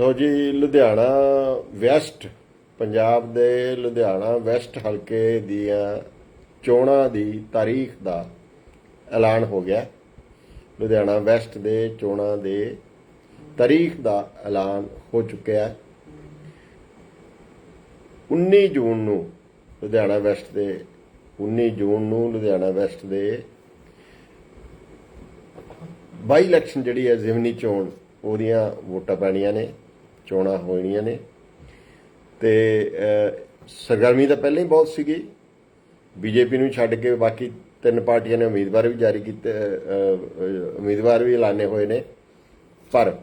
ਲੋ ਜੀ, ਲੁਧਿਆਣਾ ਵੈਸਟ, ਪੰਜਾਬ ਦੇ ਲੁਧਿਆਣਾ ਵੈਸਟ ਹਲਕੇ ਦੀਆਂ ਚੋਣਾਂ ਦੀ ਤਾਰੀਖ ਦਾ ਐਲਾਨ ਹੋ ਗਿਆ। ਲੁਧਿਆਣਾ ਵੈਸਟ ਦੇ ਚੋਣਾਂ ਦੇ ਤਾਰੀਖ ਦਾ ਐਲਾਨ ਹੋ ਚੁੱਕਿਆ ਹੈ। 19 ਜੂਨ ਨੂੰ ਲੁਧਿਆਣਾ ਵੈਸਟ ਦੇ 19 ਜੂਨ ਨੂੰ ਲੁਧਿਆਣਾ ਵੈਸਟ ਦੇ ਬਾਈ ਇਲੈਕਸ਼ਨ ਜਿਹੜੀ ਹੈ, ਜ਼ਿਮਨੀ ਚੋਣ, ਉਹਦੀਆਂ ਵੋਟਾਂ ਪੈਣੀਆਂ ਨੇ। ਚੋਣਾਂ ਹੋਣੀਆਂ ਨੇ। ਤੇ ਸਰਗਰਮੀ ਤਾਂ ਪਹਿਲਾਂ ਹੀ ਬਹੁਤ ਸੀਗੀ। ਬੀਜੇਪੀ ਨੂੰ ਛੱਡ ਕੇ ਬਾਕੀ ਤਿੰਨ ਪਾਰਟੀਆਂ ਨੇ ਉਮੀਦਵਾਰ ਵੀ ਜਾਰੀ ਕੀਤੇ ਉਮੀਦਵਾਰ ਵੀ ਐਲਾਨੇ ਹੋਏ ਨੇ। ਪਰ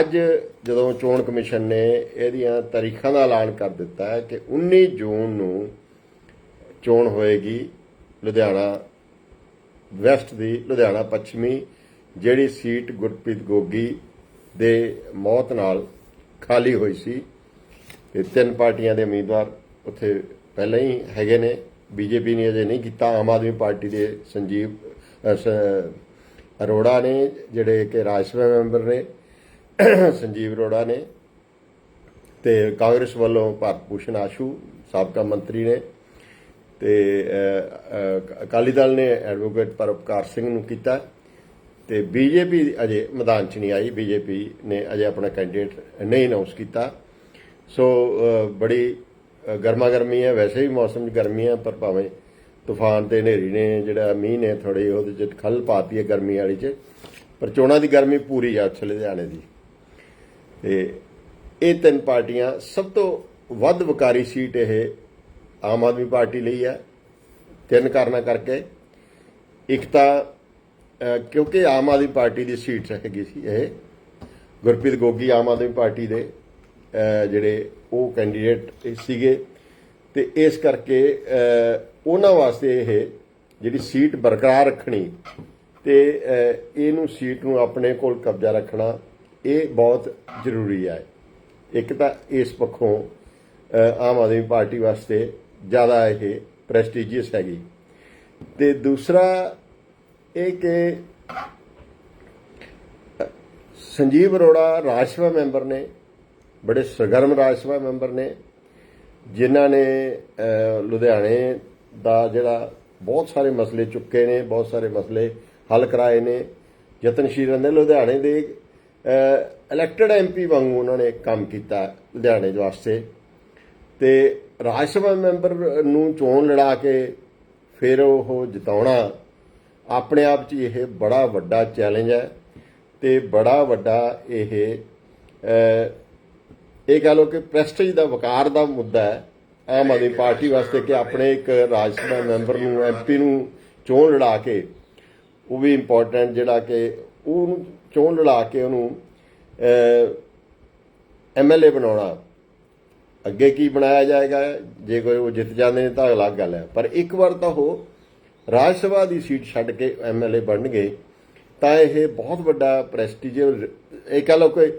ਅੱਜ ਜਦੋਂ ਚੋਣ ਕਮਿਸ਼ਨ ਨੇ ਇਹਦੀਆਂ ਤਾਰੀਖਾਂ ਦਾ ਐਲਾਨ ਕਰ ਦਿੱਤਾ ਹੈ ਕਿ 19 ਜੂਨ ਨੂੰ ਚੋਣ ਹੋਏਗੀ ਲੁਧਿਆਣਾ ਵੈਸਟ ਦੀ, ਲੁਧਿਆਣਾ ਪੱਛਮੀ, ਜਿਹੜੀ ਸੀਟ ਗੁਰਪ੍ਰੀਤ ਗੋਗੀ ਦੇ ਮੌਤ ਨਾਲ ਖਾਲੀ ਹੋਈ ਸੀ ਤੇ ਤਿੰਨ ਪਾਰਟੀਆਂ ਦੇ ਉਮੀਦਵਾਰ ਉੱਥੇ ਪਹਿਲਾਂ ਹੀ ਹੈਗੇ ਨੇ। ਬੀਜੇਪੀ ਨੇ ਅਜੇ ਨਹੀਂ ਕੀਤਾ। ਆਮ ਆਦਮੀ ਪਾਰਟੀ ਦੇ ਸੰਜੀਵ ਅਰੋੜਾ ਨੇ, ਜਿਹੜੇ ਕਿ ਰਾਜ ਸਭਾ ਮੈਂਬਰ ਨੇ, ਸੰਜੀਵ ਅਰੋੜਾ ਨੇ ਤੇ ਕਾਂਗਰਸ ਵੱਲੋਂ ਭਾਰਤ ਭੂਸ਼ਣ ਆਸ਼ੂ, ਸਾਬਕਾ ਮੰਤਰੀ ਨੇ ਤੇ ਅਕਾਲੀ ਦਲ ਨੇ ਐਡਵੋਕੇਟ ਪਰਪਕਾਰ ਸਿੰਘ ਨੂੰ ਕੀਤਾ। ਤੇ ਬੀਜੇਪੀ ਅਜੇ ਮੈਦਾਨ 'ਚ ਨਹੀਂ ਆਈ। ਬੀਜੇਪੀ ਨੇ ਅਜੇ ਆਪਣਾ ਕੈਂਡੀਡੇਟ ਨਹੀਂ ਅਨਾਉਂਸ ਕੀਤਾ। ਸੋ ਬੜੀ ਗਰਮਾ ਗਰਮੀ ਹੈ। ਵੈਸੇ ਵੀ ਮੌਸਮ 'ਚ ਗਰਮੀ ਹੈ, ਪਰ ਭਾਵੇਂ ਤੂਫਾਨ ਤੇ ਹਨੇਰੀ ਨੇ ਜਿਹੜਾ ਮੀਂਹ ਨੇ ਥੋੜੀ ਉਹਦੇ 'ਚ ਖਲ ਪਾਤੀ ਹੈ ਗਰਮੀ ਵਾਲੀ 'ਚ। ਪਰ ਚੋਣਾਂ ਦੀ ਗਰਮੀ ਪੂਰੀ ਆ ਉੱਥੇ ਲੁਧਿਆਣੇ ਦੀ। ਤੇ ਇਹ ਤਿੰਨ ਪਾਰਟੀਆਂ ਸਭ ਤੋਂ ਵੱਧ ਵਕਾਰੀ ਸੀਟ ਇਹ ਆਮ ਆਦਮੀ ਪਾਰਟੀ ਲਈ ਹੈ। ਤਿੰਨ ਕਾਰਨਾਂ ਕਰਕੇ। ਇੱਕ ਤਾਂ ਕਿਉਂਕਿ ਆਮ ਆਦਮੀ ਪਾਰਟੀ ਦੀ ਸੀਟ ਹੈਗੀ ਸੀ ਇਹ, ਗੁਰਪ੍ਰੀਤ ਗੋਗੀ ਆਮ ਆਦਮੀ ਪਾਰਟੀ ਦੇ ਜਿਹੜੇ ਉਹ ਕੈਂਡੀਡੇਟ ਸੀਗੇ। ਤੇ ਇਸ ਕਰਕੇ ਉਹਨਾਂ ਵਾਸਤੇ ਇਹ ਜਿਹੜੀ ਸੀਟ ਬਰਕਰਾਰ ਰੱਖਣੀ ਤੇ ਇਹਨੂੰ ਸੀਟ ਨੂੰ ਆਪਣੇ ਕੋਲ ਕਬਜ਼ਾ ਰੱਖਣਾ, ਇਹ ਬਹੁਤ ਜ਼ਰੂਰੀ ਹੈ। ਇੱਕ ਤਾਂ ਇਸ ਪੱਖੋਂ ਆਮ ਆਦਮੀ ਪਾਰਟੀ ਵਾਸਤੇ ਜ਼ਿਆਦਾ ਇਹ ਪ੍ਰੈਸਟੀਜੀਅਸ ਹੈਗੀ। ਤੇ ਦੂਸਰਾ ਇਹ ਕਿ ਸੰਜੀਵ ਅਰੋੜਾ ਰਾਜ ਸਭਾ ਮੈਂਬਰ ਨੇ, ਬੜੇ ਸਰਗਰਮ ਰਾਜ ਸਭਾ ਮੈਂਬਰ ਨੇ, ਜਿਨ੍ਹਾਂ ਨੇ ਲੁਧਿਆਣੇ ਦਾ ਜਿਹੜਾ ਬਹੁਤ ਸਾਰੇ ਮਸਲੇ ਚੁੱਕੇ ਨੇ, ਬਹੁਤ ਸਾਰੇ ਮਸਲੇ ਹੱਲ ਕਰਾਏ ਨੇ, ਯਤਨਸ਼ੀਲ ਰਹਿੰਦੇ ਲੁਧਿਆਣੇ ਦੇ ਇਲੈਕਟਡ ਐਮਪੀ ਵਾਂਗੂ ਉਹਨਾਂ ਨੇ ਕੰਮ ਕੀਤਾ ਲੁਧਿਆਣੇ ਦੇ ਵਾਸਤੇ। ਤੇ ਰਾਜ ਸਭਾ ਮੈਂਬਰ ਨੂੰ ਚੋਣ ਲੜਾ ਕੇ ਫਿਰ ਉਹ ਜਿਤਾਉਣਾ ਆਪਣੇ ਆਪ 'ਚ ਇਹ ਬੜਾ ਵੱਡਾ ਚੈਲੰਜ ਹੈ ਤੇ ਬੜਾ ਵੱਡਾ ਇਹ ਇਹ ਕਹ ਲਓ ਕਿ ਪ੍ਰੈਸਟੀਜ ਦਾ ਵਕਾਰ ਦਾ ਮੁੱਦਾ ਹੈ। ਆਮ ਆਦਮੀ ਪਾਰਟੀ ਵਾਸਤੇ ਕਿ ਆਪਣੇ ਇੱਕ ਰਾਜ ਸਭਾ ਮੈਂਬਰ ਨੂੰ ਐਮਪੀ ਨੂੰ ਚੋਣ ਲੜਾ ਕੇ, ਉਹ ਵੀ ਇੰਪੋਰਟੈਂਟ ਜਿਹੜਾ ਕਿ ਉਹਨੂੰ ਚੋਣ ਲੜਾ ਕੇ ਉਹਨੂੰ ਐਮਐਲਏ ਬਣਾਉਣਾ। ਅੱਗੇ ਕੀ ਬਣਾਇਆ ਜਾਏਗਾ, ਜੇ ਕੋਈ ਉਹ ਜਿੱਤ ਜਾਂਦੇ ਨੇ ਤਾਂ ਅਲੱਗ ਗੱਲ ਹੈ। ਪਰ ਇੱਕ ਵਾਰ ਤਾਂ ਉਹ ਰਾਜ ਸਭਾ ਦੀ ਸੀਟ ਛੱਡ ਕੇ ਐਮਐਲਏ ਬਣ ਗਏ ਤਾਂ ਇਹ ਬਹੁਤ ਵੱਡਾ ਪ੍ਰੈਸਟੀਜ ਇਹ ਕਹ ਲਓ ਕੋਈ,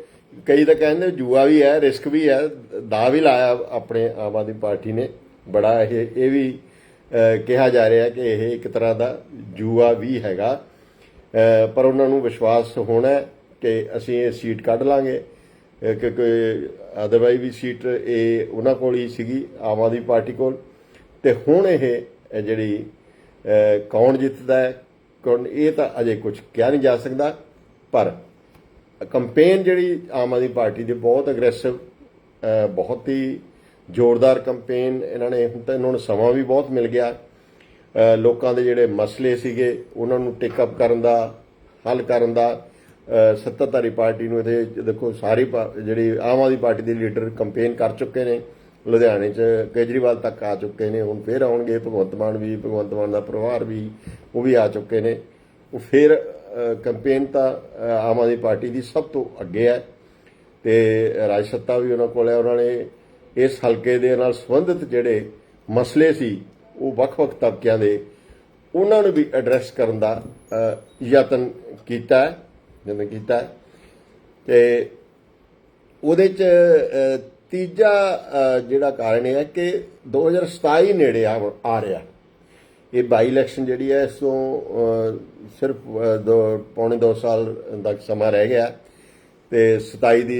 ਕਈ ਤਾਂ ਕਹਿੰਦੇ ਜੂਆ ਵੀ ਹੈ, ਰਿਸਕ ਵੀ ਹੈ ਦਾ ਵੀ ਲਾਇਆ ਆਪਣੇ ਆਮ ਆਦਮੀ ਪਾਰਟੀ ਨੇ, ਬੜਾ ਇਹ ਇਹ ਵੀ ਕਿਹਾ ਜਾ ਰਿਹਾ ਕਿ ਇਹ ਇੱਕ ਤਰ੍ਹਾਂ ਦਾ ਜੂਆ ਵੀ ਹੈਗਾ। ਪਰ ਉਹਨਾਂ ਨੂੰ ਵਿਸ਼ਵਾਸ ਹੋਣਾ ਕਿ ਅਸੀਂ ਇਹ ਸੀਟ ਕੱਢ ਲਾਂਗੇ ਕਿਉਂਕਿ ਅਦਰਵਾਈ ਵੀ ਸੀਟ ਇਹ ਉਹਨਾਂ ਕੋਲ ਹੀ ਸੀਗੀ, ਆਮ ਆਦਮੀ ਪਾਰਟੀ ਕੋਲ। ਤੇ ਹੁਣ ਇਹ ਜਿਹੜੀ ਕੌਣ ਜਿੱਤਦਾ ਹੈ, ਕੌਣ, ਇਹ ਤਾਂ ਅਜੇ ਕੁਝ ਕਿਹਾ ਨਹੀਂ ਜਾ ਸਕਦਾ, ਪਰ ਕੰਪੇਨ ਜਿਹੜੀ ਆਮ ਆਦਮੀ ਪਾਰਟੀ ਦੀ ਬਹੁਤ ਅਗਰੈਸਿਵ ਬਹੁਤ ਹੀ ਜ਼ੋਰਦਾਰ ਕੰਪੇਨ ਇਹਨਾਂ ਨੇ, ਹੁਣ ਤਾਂ ਇਹਨਾਂ ਨੂੰ ਸਮਾਂ ਵੀ ਬਹੁਤ ਮਿਲ ਗਿਆ। ਲੋਕਾਂ ਦੇ ਜਿਹੜੇ ਮਸਲੇ ਸੀਗੇ, ਉਹਨਾਂ ਨੂੰ ਟੇਕ ਅਪ ਕਰਨ ਦਾ, ਹੱਲ ਕਰਨ ਦਾ ਸੱਤਾਧਾਰੀ ਪਾਰਟੀ ਨੂੰ ਇਹਦੇ ਦੇਖੋ, ਸਾਰੀ ਪਾ- ਜਿਹੜੀ ਆਮ ਆਦਮੀ ਪਾਰਟੀ ਦੇ ਲੀਡਰ ਕੰਪੇਨ ਕਰ ਚੁੱਕੇ ਨੇ। ਲੁਧਿਆਣੇ 'ਚ ਕੇਜਰੀਵਾਲ ਤੱਕ ਆ ਚੁੱਕੇ ਨੇ, ਹੁਣ ਫੇਰ ਆਉਣਗੇ, ਭਗਵੰਤ ਮਾਨ ਵੀ, ਭਗਵੰਤ ਮਾਨ ਦਾ ਪਰਿਵਾਰ ਵੀ, ਉਹ ਵੀ ਆ ਚੁੱਕੇ ਨੇ। ਉਹ ਫੇਰ ਕੰਪੇਨ ਤਾਂ ਆਮ ਆਦਮੀ ਪਾਰਟੀ ਦੀ ਸਭ ਤੋਂ ਅੱਗੇ ਹੈ ਤੇ ਰਾਜ ਸੱਤਾ ਵੀ ਉਹਨਾਂ ਕੋਲ ਹੈ। ਉਹਨਾਂ ਨੇ ਇਸ ਹਲਕੇ ਦੇ ਨਾਲ ਸੰਬੰਧਿਤ ਜਿਹੜੇ ਮਸਲੇ ਸੀ, ਉਹ ਵੱਖ-ਵੱਖ ਤਬਕਿਆਂ ਦੇ, ਉਹਨਾਂ ਨੂੰ ਵੀ ਐਡਰੈਸ ਕਰਨ ਦਾ ਯਤਨ ਕੀਤਾ ਹੈ, ਜਿਵੇਂ ਕੀਤਾ ਤੇ ਉਹਦੇ ਚ ਤੀਜਾ ਜਿਹੜਾ ਕਾਰਨ ਇਹ ਹੈ ਕਿ 2027 ਨੇੜੇ ਆ ਆ ਰਿਹਾ। ਇਹ ਬਾਈ ਇਲੈਕਸ਼ਨ ਜਿਹੜੀ ਹੈ, ਇਸ ਤੋਂ ਸਿਰਫ ਦੋ, ਪੌਣੇ 2 ਸਾਲ ਦਾ ਸਮਾਂ ਰਹਿ ਗਿਆ ਤੇ 27 ਦੀ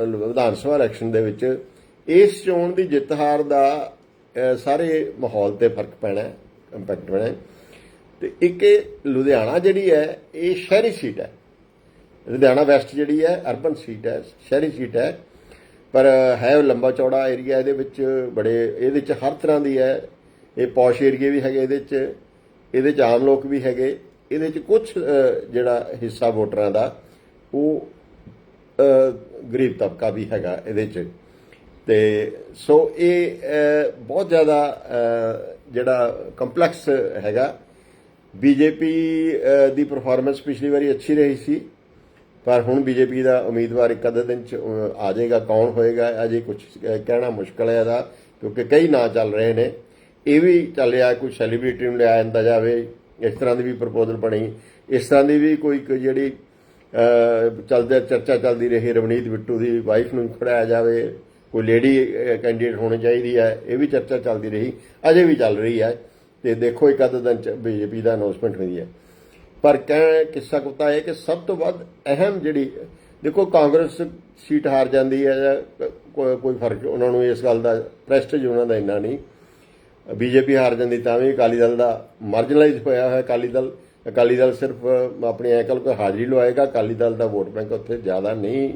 ਵਿਧਾਨ ਸਭਾ ਇਲੈਕਸ਼ਨ ਦੇ ਵਿੱਚ ਇਸ ਚੋਣ ਦੀ ਜਿੱਤ ਹਾਰ ਦਾ ਸਾਰੇ ਮਾਹੌਲ ਤੇ ਫ਼ਰਕ ਪੈਣਾ ਹੈ ਇੰਪੈਕਟ ਪੈਣਾ ਹੈ। ਤੇ ਇੱਕ ਇਹ ਲੁਧਿਆਣਾ ਜਿਹੜੀ ਹੈ, ਇਹ ਸ਼ਹਿਰੀ ਸੀਟ ਹੈ। ਲੁਧਿਆਣਾ ਵੈਸਟ ਜਿਹੜੀ ਹੈ, ਅਰਬਨ ਸੀਟ ਹੈ, ਸ਼ਹਿਰੀ ਸੀਟ ਹੈ। ਪਰ ਹੈ ਉਹ ਲੰਬਾ ਚੌੜਾ ਏਰੀਆ ਇਹਦੇ ਵਿੱਚ ਬੜੇ, ਇਹਦੇ ਵਿੱਚ ਹਰ ਤਰ੍ਹਾਂ ਦੀ ਹੈ। ਇਹ ਪੌਸ਼ ਏਰੀਏ ਵੀ ਹੈਗੇ ਇਹਦੇ ਵਿੱਚ, ਇਹਦੇ ਚ ਆਮ ਲੋਕ ਵੀ ਹੈਗੇ। ਇਹਦੇ ਚ ਕੁਝ ਜਿਹੜਾ ਹਿੱਸਾ ਵੋਟਰਾਂ ਦਾ, ਉਹ ਗਰੀਬ ਤਬਕਾ ਵੀ ਹੈਗਾ ਇਹਦੇ ਚ ਤੇ ਸੋ ਇਹ ਬਹੁਤ ਜ਼ਿਆਦਾ ਜਿਹੜਾ ਕੰਪਲੈਕਸ ਹੈਗਾ। ਬੀਜੇਪੀ ਦੀ ਪਰਫਾਰਮੈਂਸ ਪਿਛਲੀ ਵਾਰੀ ਅੱਛੀ ਰਹੀ ਸੀ। ਪਰ ਹੁਣ ਬੀਜੇਪੀ ਦਾ ਉਮੀਦਵਾਰ ਇੱਕ ਅੱਧੇ ਦਿਨ ਚ ਆ ਜਾਏਗਾ ਕੌਣ ਹੋਏਗਾ ਅਜੇ ਕੁਝ ਕਹਿਣਾ ਮੁਸ਼ਕਲ ਹੈ ਇਹਦਾ ਕਿਉਂਕਿ ਕਈ ਨਾਂ ਚੱਲ ਰਹੇ ਨੇ। ਇਹ ਵੀ ਚੱਲ ਰਿਹਾ ਕੋਈ ਸੈਲੀਬ੍ਰਿਟੀ ਨੂੰ ਲਿਆ ਜਾਂਦਾ ਜਾਵੇ ਇਸ ਤਰ੍ਹਾਂ ਦੀ ਵੀ ਪ੍ਰਪੋਜ਼ਲ ਬਣੀ। ਇਸ ਤਰ੍ਹਾਂ ਦੀ ਵੀ ਕੋਈ ਜਿਹੜੀ ਅ, ਚਰਚਾ ਚੱਲਦੀ ਰਹੀ ਰਵਨੀਤ ਬਿੱਟੂ ਦੀ ਵਾਈਫ ਨੂੰ ਖੜਾਇਆ ਜਾਵੇ ਕੋਈ ਲੇਡੀ ਕੈਂਡੀਡੇਟ ਹੋਣੀ ਚਾਹੀਦੀ ਹੈ ਇਹ ਵੀ ਚਰਚਾ ਚੱਲਦੀ ਰਹੀ ਅਜੇ ਵੀ ਚੱਲ ਰਹੀ ਹੈ। ਤੇ ਦੇਖੋ ਇੱਕ ਅੱਧੇ ਦਿਨ ਚ ਬੀਜੇਪੀ ਦਾ ਅਨਾਉਂਸਮੈਂਟ ਹੋਈ ਹੈ। ਪਰ ਕਹਿ ਕਿੱਸਾ ਕੁੱਤਾ ਹੈ ਕਿ ਸਭ ਤੋਂ ਵੱਧ ਅਹਿਮ ਜਿਹੜੀ, ਦੇਖੋ ਕਾਂਗਰਸ ਸੀਟ ਹਾਰ ਜਾਂਦੀ ਹੈ ਜਾਂ ਕੋਈ ਫ਼ਰਕ ਉਹਨਾਂ ਨੂੰ ਇਸ ਗੱਲ ਦਾ ਪ੍ਰੈਸਟੀਜ ਉਹਨਾਂ ਦਾ ਇੰਨਾ ਨਹੀਂ। ਬੀਜੇਪੀ ਹਾਰ ਜਾਂਦੀ ਤਾਂ ਵੀ ਅਕਾਲੀ ਦਲ ਦਾ ਮਾਰਜਨਲਾਈਜ਼ ਹੋਇਆ ਹੋਇਆ ਅਕਾਲੀ ਦਲ। ਅਕਾਲੀ ਦਲ ਸਿਰਫ, ਆਪਣੀ ਐਕਲ ਕੋ ਹਾਜ਼ਰੀ ਲਵਾਏਗਾ, ਅਕਾਲੀ ਦਲ ਦਾ ਵੋਟ ਬੈਂਕ ਉੱਥੇ ਜ਼ਿਆਦਾ ਨਹੀਂ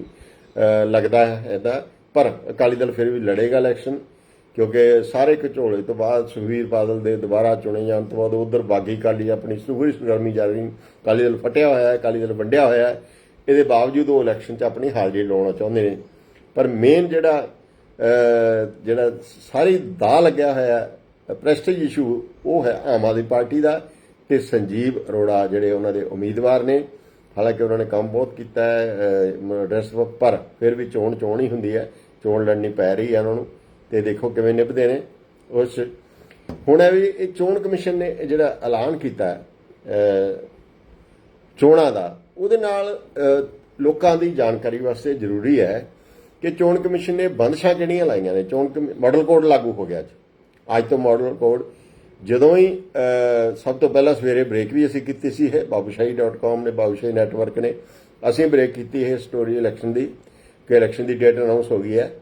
ਲੱਗਦਾ ਹੈ, ਇਹਦਾ। ਪਰ ਅਕਾਲੀ ਦਲ ਫਿਰ ਵੀ ਲੜੇਗਾ ਇਲੈਕਸ਼ਨ ਕਿਉਂਕਿ ਸਾਰੇ ਘਚੋਲੇ ਤੋਂ ਬਾਅਦ ਸੁਖਵੀਰ ਬਾਦਲ ਦੇ ਦੁਬਾਰਾ ਚੁਣੇ ਜਾਣ ਤੋਂ ਬਾਅਦ ਉਧਰ ਬਾਗੀ ਕਾਲੀ ਆਪਣੀ ਸੁਖਵੀਰ ਗਰਮੀ ਜਾਰੀ ਅਕਾਲੀ ਦਲ ਫਟਿਆ ਹੋਇਆ ਹੈ, ਅਕਾਲੀ ਦਲ ਵੰਡਿਆ ਹੋਇਆ ਹੈ। ਇਹਦੇ ਬਾਵਜੂਦ ਉਹ ਇਲੈਕਸ਼ਨ 'ਚ ਆਪਣੀ ਹਾਜ਼ਰੀ ਲਾਉਣਾ ਚਾਹੁੰਦੇ ਨੇ। ਪਰ ਮੇਨ ਜਿਹੜਾ ਜਿਹੜਾ ਸਾਰੀ ਦਾ ਲੱਗਿਆ ਹੋਇਆ ਪ੍ਰੈਸਟੀਜ ਇਸ਼ੂ ਉਹ ਹੈ ਆਮ ਆਦਮੀ ਪਾਰਟੀ ਦਾ ਤੇ ਸੰਜੀਵ ਅਰੋੜਾ ਜਿਹੜੇ ਉਹਨਾਂ ਦੇ ਉਮੀਦਵਾਰ ਨੇ। ਹਾਲਾਂਕਿ ਉਹਨਾਂ ਨੇ ਕੰਮ ਬਹੁਤ ਕੀਤਾ ਹੈ ਡਰੈਸ ਪਰ ਫਿਰ ਵੀ ਚੋਣ ਚੋਣ ਹੀ ਹੁੰਦੀ ਹੈ। ਚੋਣ ਲੜਨੀ ਪੈ ਰਹੀ ਹੈ ਉਹਨਾਂ ਨੂੰ। ਤੇ ਦੇਖੋ ਕਿਵੇਂ ਨਿਭਦੇ ਨੇ। ਉਸ 'ਚ। ਹੁਣ ਇਹ ਵੀ ਇਹ ਚੋਣ ਕਮਿਸ਼ਨ ਨੇ ਇਹ ਜਿਹੜਾ ਐਲਾਨ ਕੀਤਾ ਚੋਣਾਂ ਦਾ, ਉਹਦੇ ਨਾਲ ਲੋਕਾਂ ਦੀ ਜਾਣਕਾਰੀ ਵਾਸਤੇ ਜ਼ਰੂਰੀ ਹੈ ਕਿ ਚੋਣ ਕਮਿਸ਼ਨ ਨੇ ਬੰਦਸ਼ਾਂ ਜਿਹੜੀਆਂ ਲਾਈਆਂ ਨੇ। ਚੋਣ ਕਮਿ- ਮਾਡਲ ਕੋਡ ਲਾਗੂ ਹੋ ਗਿਆ ਅੱਜ। ਅੱਜ ਤੋਂ ਮਾਡਲ ਕੋਡ ਜਦੋਂ ਹੀ ਸਭ ਤੋਂ ਪਹਿਲਾਂ ਸਵੇਰੇ ਬ੍ਰੇਕ ਵੀ ਅਸੀਂ ਕੀਤੀ ਸੀ ਹੈ babushai.com ਨੇ, ਬਾਬੂਸ਼ਾਹੀ ਨੈਟਵਰਕ ਨੇ। ਅਸੀਂ ਬ੍ਰੇਕ ਕੀਤੀ ਇਹ ਸਟੋਰੀ ਇਲੈਕਸ਼ਨ ਦੀ, ਕਿ ਇਲੈਕਸ਼ਨ ਦੀ ਡੇਟ ਅਨਾਉਂਸ ਹੋ ਗਈ ਹੈ।